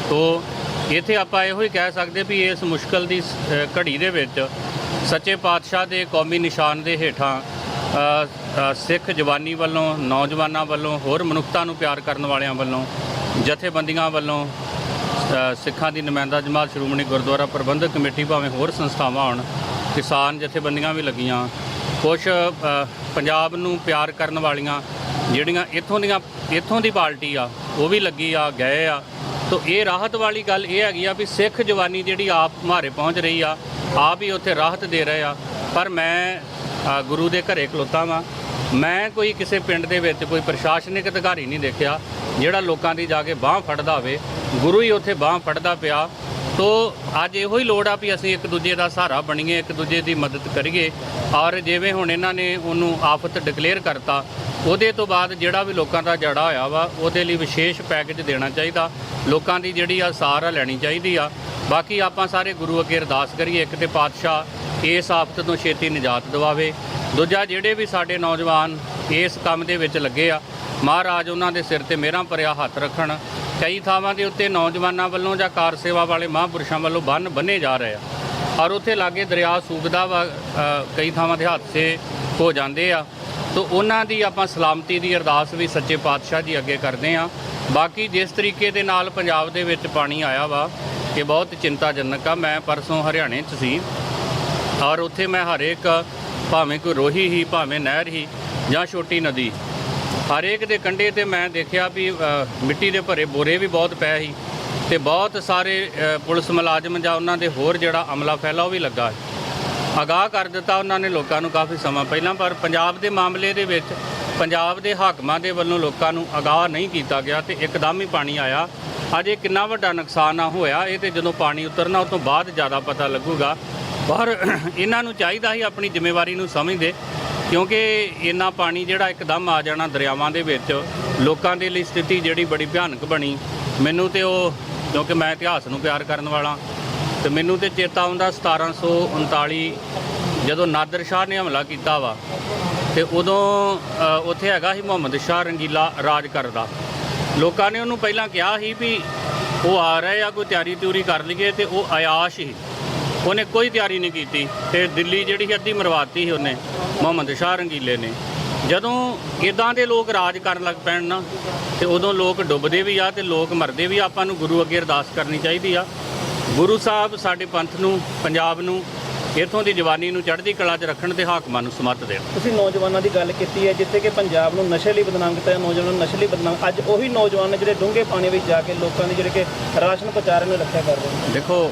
ਤੋ ਇੱਥੇ ਆਪਾਂ ਇਹੋ ਹੀ ਕਹਿ ਸਕਦੇ ਵੀ ਇਸ ਮੁਸ਼ਕਲ ਦੀ ਸ- ਘੜੀ ਦੇ ਵਿੱਚ ਸੱਚੇ ਪਾਤਸ਼ਾਹ ਦੇ ਕੌਮੀ ਨਿਸ਼ਾਨ ਦੇ ਹੇਠਾਂ ਸਿੱਖ ਜਵਾਨੀ ਵੱਲੋਂ, ਨੌਜਵਾਨਾਂ ਵੱਲੋਂ, ਹੋਰ ਮਨੁੱਖਤਾ ਨੂੰ ਪਿਆਰ ਕਰਨ ਵਾਲਿਆਂ ਵੱਲੋਂ, ਜਥੇਬੰਦੀਆਂ ਵੱਲੋਂ ਸਿੱਖਾਂ ਦੀ ਨੁਮਾਇੰਦਾ ਜਮਾਤ, ਸ਼੍ਰੋਮਣੀ ਗੁਰਦੁਆਰਾ ਪ੍ਰਬੰਧਕ ਕਮੇਟੀ ਭਾਵੇਂ ਹੋਰ ਸੰਸਥਾਵਾਂ ਹੋਣ, ਕਿਸਾਨ ਜਥੇਬੰਦੀਆਂ ਵੀ ਲੱਗੀਆਂ। ਕੁਝ ਪੰਜਾਬ ਨੂੰ ਪਿਆਰ ਕਰਨ ਵਾਲੀਆਂ ਜਿਹੜੀਆਂ ਇੱਥੋਂ ਦੀਆਂ, ਇੱਥੋਂ ਦੀ ਪਾਰਟੀ ਆ, ਉਹ ਵੀ ਲੱਗੀ ਆ, ਗਏ ਆ। ਤੋ ਇਹ ਰਾਹਤ ਵਾਲੀ ਗੱਲ ਇਹ ਹੈਗੀ ਆ ਵੀ ਸਿੱਖ ਜਵਾਨੀ ਜਿਹੜੀ ਆਪ ਮਾਰੇ ਪਹੁੰਚ ਰਹੀ ਆ, ਆਪ ਹੀ ਉੱਥੇ ਰਾਹਤ ਦੇ ਰਹੇ ਆ। ਪਰ ਮੈਂ ਗੁਰੂ ਦੇ ਘਰੇ ਖਲੋਤਾ ਵਾਂ। ਮੈਂ ਕੋਈ ਕਿਸੇ ਪਿੰਡ ਦੇ ਵਿੱਚ ਕੋਈ ਪ੍ਰਸ਼ਾਸਨਿਕ ਅਧਿਕਾਰੀ ਨਹੀਂ ਦੇਖਿਆ, ਜਿਹੜਾ ਲੋਕਾਂ ਦੀ ਜਾ ਕੇ ਬਾਹ ਫੜਦਾ ਹੋਵੇ। ਗੁਰੂ ਹੀ ਉੱਥੇ ਬਾਹ ਫੜਦਾ ਪਿਆ। ਸੋ ਅੱਜ ਇਹੋ ਹੀ ਲੋੜ ਆ ਵੀ ਅਸੀਂ ਇੱਕ ਦੂਜੇ ਦਾ ਸਹਾਰਾ ਬਣੀਏ, ਇੱਕ ਦੂਜੇ ਦੀ ਮਦਦ ਕਰੀਏ। ਔਰ ਜਿਵੇਂ ਹੁਣ ਇਹਨਾਂ ਨੇ ਉਹਨੂੰ ਆਫਤ ਡਿਕਲੇਅਰ ਕਰਤਾ, ਉਹਦੇ ਤੋਂ ਬਾਅਦ ਜਿਹੜਾ ਵੀ ਲੋਕਾਂ ਦਾ ਜੜਾ ਹੋਇਆ ਵਾ, ਉਹਦੇ ਲਈ ਵਿਸ਼ੇਸ਼ ਪੈਕੇਜ ਦੇਣਾ ਚਾਹੀਦਾ। ਲੋਕਾਂ ਦੀ ਜਿਹੜੀ ਆ ਸਾਰ ਲੈਣੀ ਚਾਹੀਦੀ ਆ। ਬਾਕੀ ਆਪਾਂ ਸਾਰੇ ਗੁਰੂ ਅੱਗੇ ਅਰਦਾਸ ਕਰੀਏ, ਇੱਕ ਤੇ ਪਾਤਸ਼ਾਹ ਇਸ ਆਫਤ ਤੋਂ ਛੇਤੀ ਨਿਜਾਤ ਦਿਵਾਵੇ। ਦੂਜਾ, ਜਿਹੜੇ ਵੀ ਸਾਡੇ ਨੌਜਵਾਨ ਇਸ ਕੰਮ ਦੇ ਵਿੱਚ ਲੱਗੇ ਆ ਮਹਾਰਾਜ ਉਹਨਾਂ ਦੇ ਸਿਰ ਤੇ ਮਿਹਰਾਂ ਭਰਿਆ ਹੱਥ ਰੱਖਣ। ਕਈ ਥਾਵਾਂ ਦੇ ਉੱਤੇ ਨੌਜਵਾਨਾਂ ਵੱਲੋਂ ਜਾਂ ਕਾਰ ਸੇਵਾ ਵਾਲੇ ਮਹਾਂਪੁਰਸ਼ਾਂ ਵੱਲੋਂ ਬੰਨ ਬੰਨੇ ਜਾ ਰਹੇ ਆ। ਔਰ ਉੱਥੇ ਲਾਗੇ ਦਰਿਆ ਸੂਬਦਾ ਵਾ ਕਈ ਥਾਵਾਂ ਦੇ ਹਾਦਸੇ ਹੋ ਜਾਂਦੇ ਆ। ਤੋ ਉਹਨਾਂ ਦੀ ਆਪਾਂ ਸਲਾਮਤੀ ਦੀ ਅਰਦਾਸ ਵੀ ਸੱਚੇ ਪਾਤਸ਼ਾਹ ਜੀ ਅੱਗੇ ਕਰਦੇ ਆ। ਬਾਕੀ ਜਿਸ ਤਰੀਕੇ ਦੇ ਨਾਲ ਪੰਜਾਬ ਦੇ ਵਿੱਚ ਪਾਣੀ ਆਇਆ ਵਾ, ਇਹ ਬਹੁਤ ਚਿੰਤਾਜਨਕ ਆ। ਮੈਂ ਪਰਸੋਂ ਹਰਿਆਣੇ 'ਚ ਸੀ ਔਰ ਉੱਥੇ ਮੈਂ ਹਰ ਇੱਕ ਭਾਵੇਂ ਕੋਈ ਰੋਹੀ ਹੀ, ਭਾਵੇਂ ਨਹਿਰ ਹੀ ਜਾਂ ਛੋਟੀ ਨਦੀ ਹਰੇਕ ਦੇ ਕੰਢੇ ਤੇ ਮੈਂ ਦੇਖਿਆ ਵੀ ਮਿੱਟੀ ਦੇ ਭਰੇ ਬੋਰੇ ਵੀ ਬਹੁਤ ਪਏ ਸੀ ਤੇ ਬਹੁਤ ਸਾਰੇ ਪੁਲਿਸ ਮੁਲਾਜ਼ਮ ਜਾਂ ਉਹਨਾਂ ਦੇ ਹੋਰ ਜਿਹੜਾ ਅਮਲਾ ਫੈਲਾ ਉਹ ਵੀ ਲੱਗਾ ਅਗਾਹ ਕਰ ਦਿੱਤਾ ਉਹਨਾਂ ਨੇ ਲੋਕਾਂ ਨੂੰ ਕਾਫੀ ਸਮਾਂ ਪਹਿਲਾਂ, ਪਰ ਪੰਜਾਬ ਦੇ ਮਾਮਲੇ ਦੇ ਵਿੱਚ, ਪੰਜਾਬ ਦੇ ਹਾਕਮਾਂ ਦੇ ਵੱਲੋਂ ਲੋਕਾਂ ਨੂੰ ਅਗਾਹ ਨਹੀਂ ਕੀਤਾ ਗਿਆ ਤੇ ਇੱਕਦਮ ਹੀ ਪਾਣੀ ਆਇਆ। ਅਜੇ ਕਿੰਨਾ ਵੱਡਾ ਨੁਕਸਾਨ ਆ ਹੋਇਆ, ਇਹ ਤੇ ਜਦੋਂ ਪਾਣੀ ਉਤਰਨਾ ਉਸ ਤੋਂ ਬਾਅਦ ਜ਼ਿਆਦਾ ਪਤਾ ਲੱਗੂਗਾ। ਪਰ ਇਹਨਾਂ ਨੂੰ ਚਾਹੀਦਾ ਹੀ ਆਪਣੀ ਜ਼ਿੰਮੇਵਾਰੀ ਨੂੰ ਸਮਝਦੇ ਕਿਉਂਕਿ ਇੰਨਾ ਪਾਣੀ ਜਿਹੜਾ ਇੱਕਦਮ ਆ ਜਾਣਾ ਦਰਿਆਵਾਂ ਦੇ ਵਿੱਚ, ਲੋਕਾਂ ਦੇ ਲਈ ਸਥਿਤੀ ਜਿਹੜੀ ਬੜੀ ਭਿਆਨਕ ਬਣੀ। ਮੈਨੂੰ ਤੇ ਉਹ, ਕਿਉਂਕਿ ਮੈਂ ਇਤਿਹਾਸ ਨੂੰ ਪਿਆਰ ਕਰਨ ਵਾਲਾ, ਤੇ ਮੈਨੂੰ ਤੇ ਚੇਤਾ ਆਉਂਦਾ 1739 ਜਦੋਂ ਨਾਦਰ ਸ਼ਾਹ ਨੇ ਹਮਲਾ ਕੀਤਾ ਵਾ, ਤੇ ਉਦੋਂ ਉੱਥੇ ਹੈਗਾ ਸੀ ਮੁਹੰਮਦ ਸ਼ਾਹ ਰੰਗੀਲਾ ਰਾਜ ਕਰਦਾ। ਲੋਕਾਂ ਨੇ ਉਹਨੂੰ ਪਹਿਲਾਂ ਕਿਹਾ ਸੀ ਵੀ ਉਹ ਆ ਰਹੇ ਆ, ਕੋਈ ਤਿਆਰੀ ਤਿਉਰੀ ਕਰ ਲਈਏ, ਤੇ ਉਹ ਆਯਾਸ਼ ਸੀ। ਉਹਨੇ ਕੋਈ ਤਿਆਰੀ ਨਹੀਂ ਕੀਤੀ। ਤੇ ਦਿੱਲੀ ਜਿਹੜੀ ਅੱਧੀ ਮਰਵਾਤੀ ਸੀ ਉਹਨੇ ਮੁਹੰਮਦ ਸ਼ਾਹ ਰੰਗੀਲੇ ਨੇ। ਜਦੋਂ ਇਦਾਂ ਦੇ ਲੋਕ ਰਾਜ ਕਰਨ ਲੱਗ ਪੈਣ ਨਾ ਤੇ ਉਦੋਂ ਲੋਕ ਡੁੱਬਦੇ ਵੀ ਆ ਤੇ ਲੋਕ ਮਰਦੇ ਵੀ। ਆਪਾਂ ਨੂੰ ਗੁਰੂ ਅੱਗੇ ਅਰਦਾਸ ਕਰਨੀ ਚਾਹੀਦੀ ਆ। ਗੁਰੂ ਸਾਹਿਬ ਸਾਡੇ ਪੰਥ ਨੂੰ ਪੰਜਾਬ ਨੂੰ ਇੱਥੋਂ ਦੀ ਜਵਾਨੀ ਨੂੰ ਚੜ੍ਹਦੀ ਕਲਾ 'ਚ ਰੱਖਣ ਤੇ ਹਾਕਮਾਂ ਨੂੰ ਸਮੱਤ ਦੇਣ। ਤੁਸੀਂ ਨੌਜਵਾਨਾਂ ਦੀ ਗੱਲ ਕੀਤੀ ਹੈ ਜਿੱਥੇ ਕਿ ਪੰਜਾਬ ਨੂੰ ਨਸ਼ੇ ਲਈ ਬਦਨਾਮ ਕੀਤਾ ਹੈ ਨੌਜਵਾਨਾਂ ਨੂੰ ਨਸ਼ੇ ਲਈ ਬਦਨਾਮ ਅੱਜ ਉਹੀ ਨੌਜਵਾਨ ਨੇ ਜਿਹੜੇ ਡੂੰਘੇ ਪਾਣੀ ਵਿੱਚ ਜਾ ਕੇ ਲੋਕਾਂ ਦੀ ਜਿਹੜੇ ਕਿ ਰਾਸ਼ਨ ਪਹੁੰਚਾ ਰਹੇ ਨੇ ਰੱਖਿਆ ਕਰ ਰਹੇ ਨੇ। ਦੇਖੋ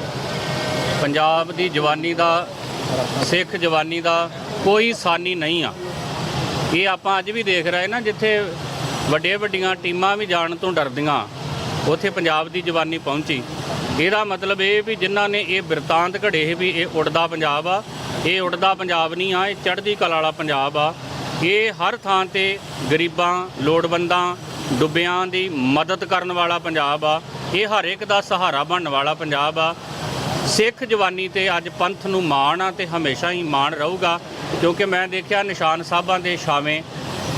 ਪੰਜਾਬ ਦੀ ਜਵਾਨੀ ਦਾ, ਸਿੱਖ ਜਵਾਨੀ ਦਾ ਕੋਈ ਸਾਨੀ ਨਹੀਂ ਆ। ਇਹ ਆਪਾਂ ਅੱਜ ਵੀ ਦੇਖ ਰਹੇ ਨਾ, ਜਿੱਥੇ ਵੱਡੇ ਵੱਡੀਆਂ ਟੀਮਾਂ ਵੀ ਜਾਣ ਤੋਂ ਡਰਦੀਆਂ, ਉੱਥੇ ਪੰਜਾਬ ਦੀ ਜਵਾਨੀ ਪਹੁੰਚੀ। ਇਹਦਾ ਮਤਲਬ ਇਹ ਵੀ ਜਿਨ੍ਹਾਂ ਨੇ ਇਹ ਬਿਰਤਾਂਤ ਘੜੇ ਸੀ ਵੀ ਇਹ ਉੜਦਾ ਪੰਜਾਬ ਆ, ਇਹ ਉੜਦਾ ਪੰਜਾਬ ਨਹੀਂ ਆ, ਇਹ ਚੜ੍ਹਦੀ ਕਲਾ ਵਾਲਾ ਪੰਜਾਬ ਆ। ਇਹ ਹਰ ਥਾਂ ਤੇ ਗਰੀਬਾਂ, ਲੋੜਵੰਦਾਂ, ਡੁੱਬਿਆਂ ਦੀ ਮਦਦ ਕਰਨ ਵਾਲਾ ਪੰਜਾਬ ਆ। ਇਹ ਹਰ ਇੱਕ ਦਾ ਸਹਾਰਾ ਬਣਨ ਵਾਲਾ ਪੰਜਾਬ ਆ। ਸਿੱਖ ਜਵਾਨੀ ਤੇ ਅੱਜ ਪੰਥ ਨੂੰ ਮਾਣ ਆ ਤੇ ਹਮੇਸ਼ਾ ਹੀ ਮਾਣ ਰਹੂਗਾ, ਕਿਉਂਕਿ ਮੈਂ ਦੇਖਿਆ ਨਿਸ਼ਾਨ ਸਾਹਿਬਾਂ ਦੇ ਛਾਵੇਂ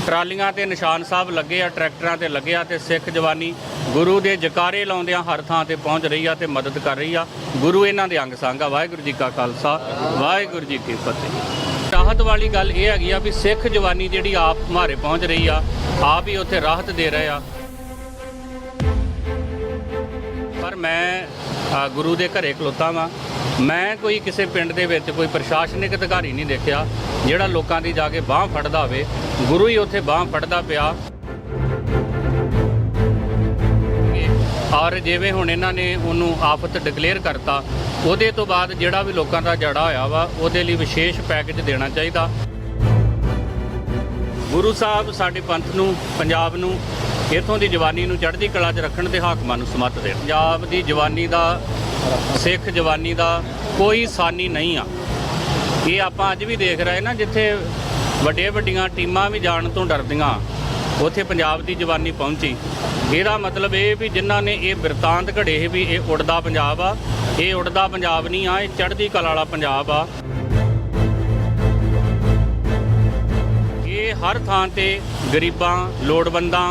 ਟਰਾਲੀਆਂ ਤੇ ਨਿਸ਼ਾਨ ਸਾਹਿਬ ਲੱਗੇ ਆ, ਟਰੈਕਟਰਾਂ ਤੇ ਲੱਗੇ ਆ ਤੇ ਸਿੱਖ ਜਵਾਨੀ ਗੁਰੂ ਦੇ ਜਕਾਰੇ ਲਾਉਂਦਿਆਂ ਹਰ ਥਾਂ ਤੇ ਪਹੁੰਚ ਰਹੀ ਆ ਤੇ ਮਦਦ ਕਰ ਰਹੀ ਆ। ਗੁਰੂ ਇਹਨਾਂ ਦੇ ਅੰਗ ਸੰਗ ਆ। ਵਾਹਿਗੁਰੂ ਜੀ ਕਾ ਖਾਲਸਾ, ਵਾਹਿਗੁਰੂ ਜੀ ਕੀ ਫਤਿਹ। ਰਾਹਤ ਵਾਲੀ ਗੱਲ ਇਹ ਹੈਗੀ ਆ ਵੀ ਸਿੱਖ ਜਵਾਨੀ ਜਿਹੜੀ ਆਪ ਮਾਰੇ ਪਹੁੰਚ ਰਹੀ ਆ, ਆਪ ਹੀ ਉੱਥੇ ਰਾਹਤ ਦੇ ਰਹੇ ਆ। ਪਰ ਮੈਂ ਗੁਰੂ ਦੇ ਘਰੇ ਖਲੋਤਾ ਵਾਂ। ਮੈਂ ਕੋਈ ਕਿਸੇ ਪਿੰਡ ਦੇ ਵਿੱਚ ਕੋਈ ਪ੍ਰਸ਼ਾਸਨਿਕ ਅਧਿਕਾਰੀ ਨਹੀਂ ਦੇਖਿਆ, ਜਿਹੜਾ ਲੋਕਾਂ ਦੀ ਜਾ ਕੇ ਬਾਹ ਫੜਦਾ ਹੋਵੇ। ਗੁਰੂ ਹੀ ਉੱਥੇ ਬਾਹ ਫੜਦਾ ਪਿਆ। ਔਰ ਜਿਵੇਂ ਹੁਣ ਇਹਨਾਂ ਨੇ ਉਹਨੂੰ ਆਫਤ ਡਿਕਲੇਅਰ ਕਰਤਾ, ਉਹਦੇ ਤੋਂ ਬਾਅਦ ਜਿਹੜਾ ਵੀ ਲੋਕਾਂ ਦਾ ਜੜਾ ਹੋਇਆ ਵਾ, ਉਹਦੇ ਲਈ ਵਿਸ਼ੇਸ਼ ਪੈਕੇਜ ਦੇਣਾ ਚਾਹੀਦਾ। ਗੁਰੂ ਸਾਹਿਬ ਸਾਡੇ ਪੰਥ ਨੂੰ, ਪੰਜਾਬ ਨੂੰ ਇਥੋਂ ਦੀ ਜਵਾਨੀ ਨੂੰ ਚੜ੍ਹਦੀ ਕਲਾ 'ਚ ਰੱਖਣ ਦੇ ਹਾਕਮਾਂ ਨੂੰ ਸਮੱਤ ਦੇਣ ਪੰਜਾਬ ਦੀ ਜਵਾਨੀ ਦਾ, ਸਿੱਖ ਜਵਾਨੀ ਦਾ ਕੋਈ ਸਾਨੀ ਨਹੀਂ ਆ। ਇਹ ਆਪਾਂ ਅੱਜ ਵੀ ਦੇਖ ਰਹੇ ਨਾ, ਜਿੱਥੇ ਵੱਡੀਆਂ ਵੱਡੀਆਂ ਟੀਮਾਂ ਵੀ ਜਾਣ ਤੋਂ ਡਰਦੀਆਂ। ਉੱਥੇ ਪੰਜਾਬ ਦੀ ਜਵਾਨੀ ਪਹੁੰਚੀ। ਇਹਦਾ ਮਤਲਬ ਇਹ ਵੀ ਜਿਨ੍ਹਾਂ ਨੇ ਇਹ ਬਿਰਤਾਂਤ ਘੜੇ ਸੀ ਵੀ ਇਹ ਉੜਦਾ ਪੰਜਾਬ ਆ। ਇਹ ਉੜਦਾ ਪੰਜਾਬ ਨਹੀਂ ਆ, ਇਹ ਚੜ੍ਹਦੀ ਕਲਾ ਵਾਲਾ ਪੰਜਾਬ ਆ। ਇਹ ਹਰ ਥਾਂ ਤੇ ਗਰੀਬਾਂ, ਲੋੜਵੰਦਾਂ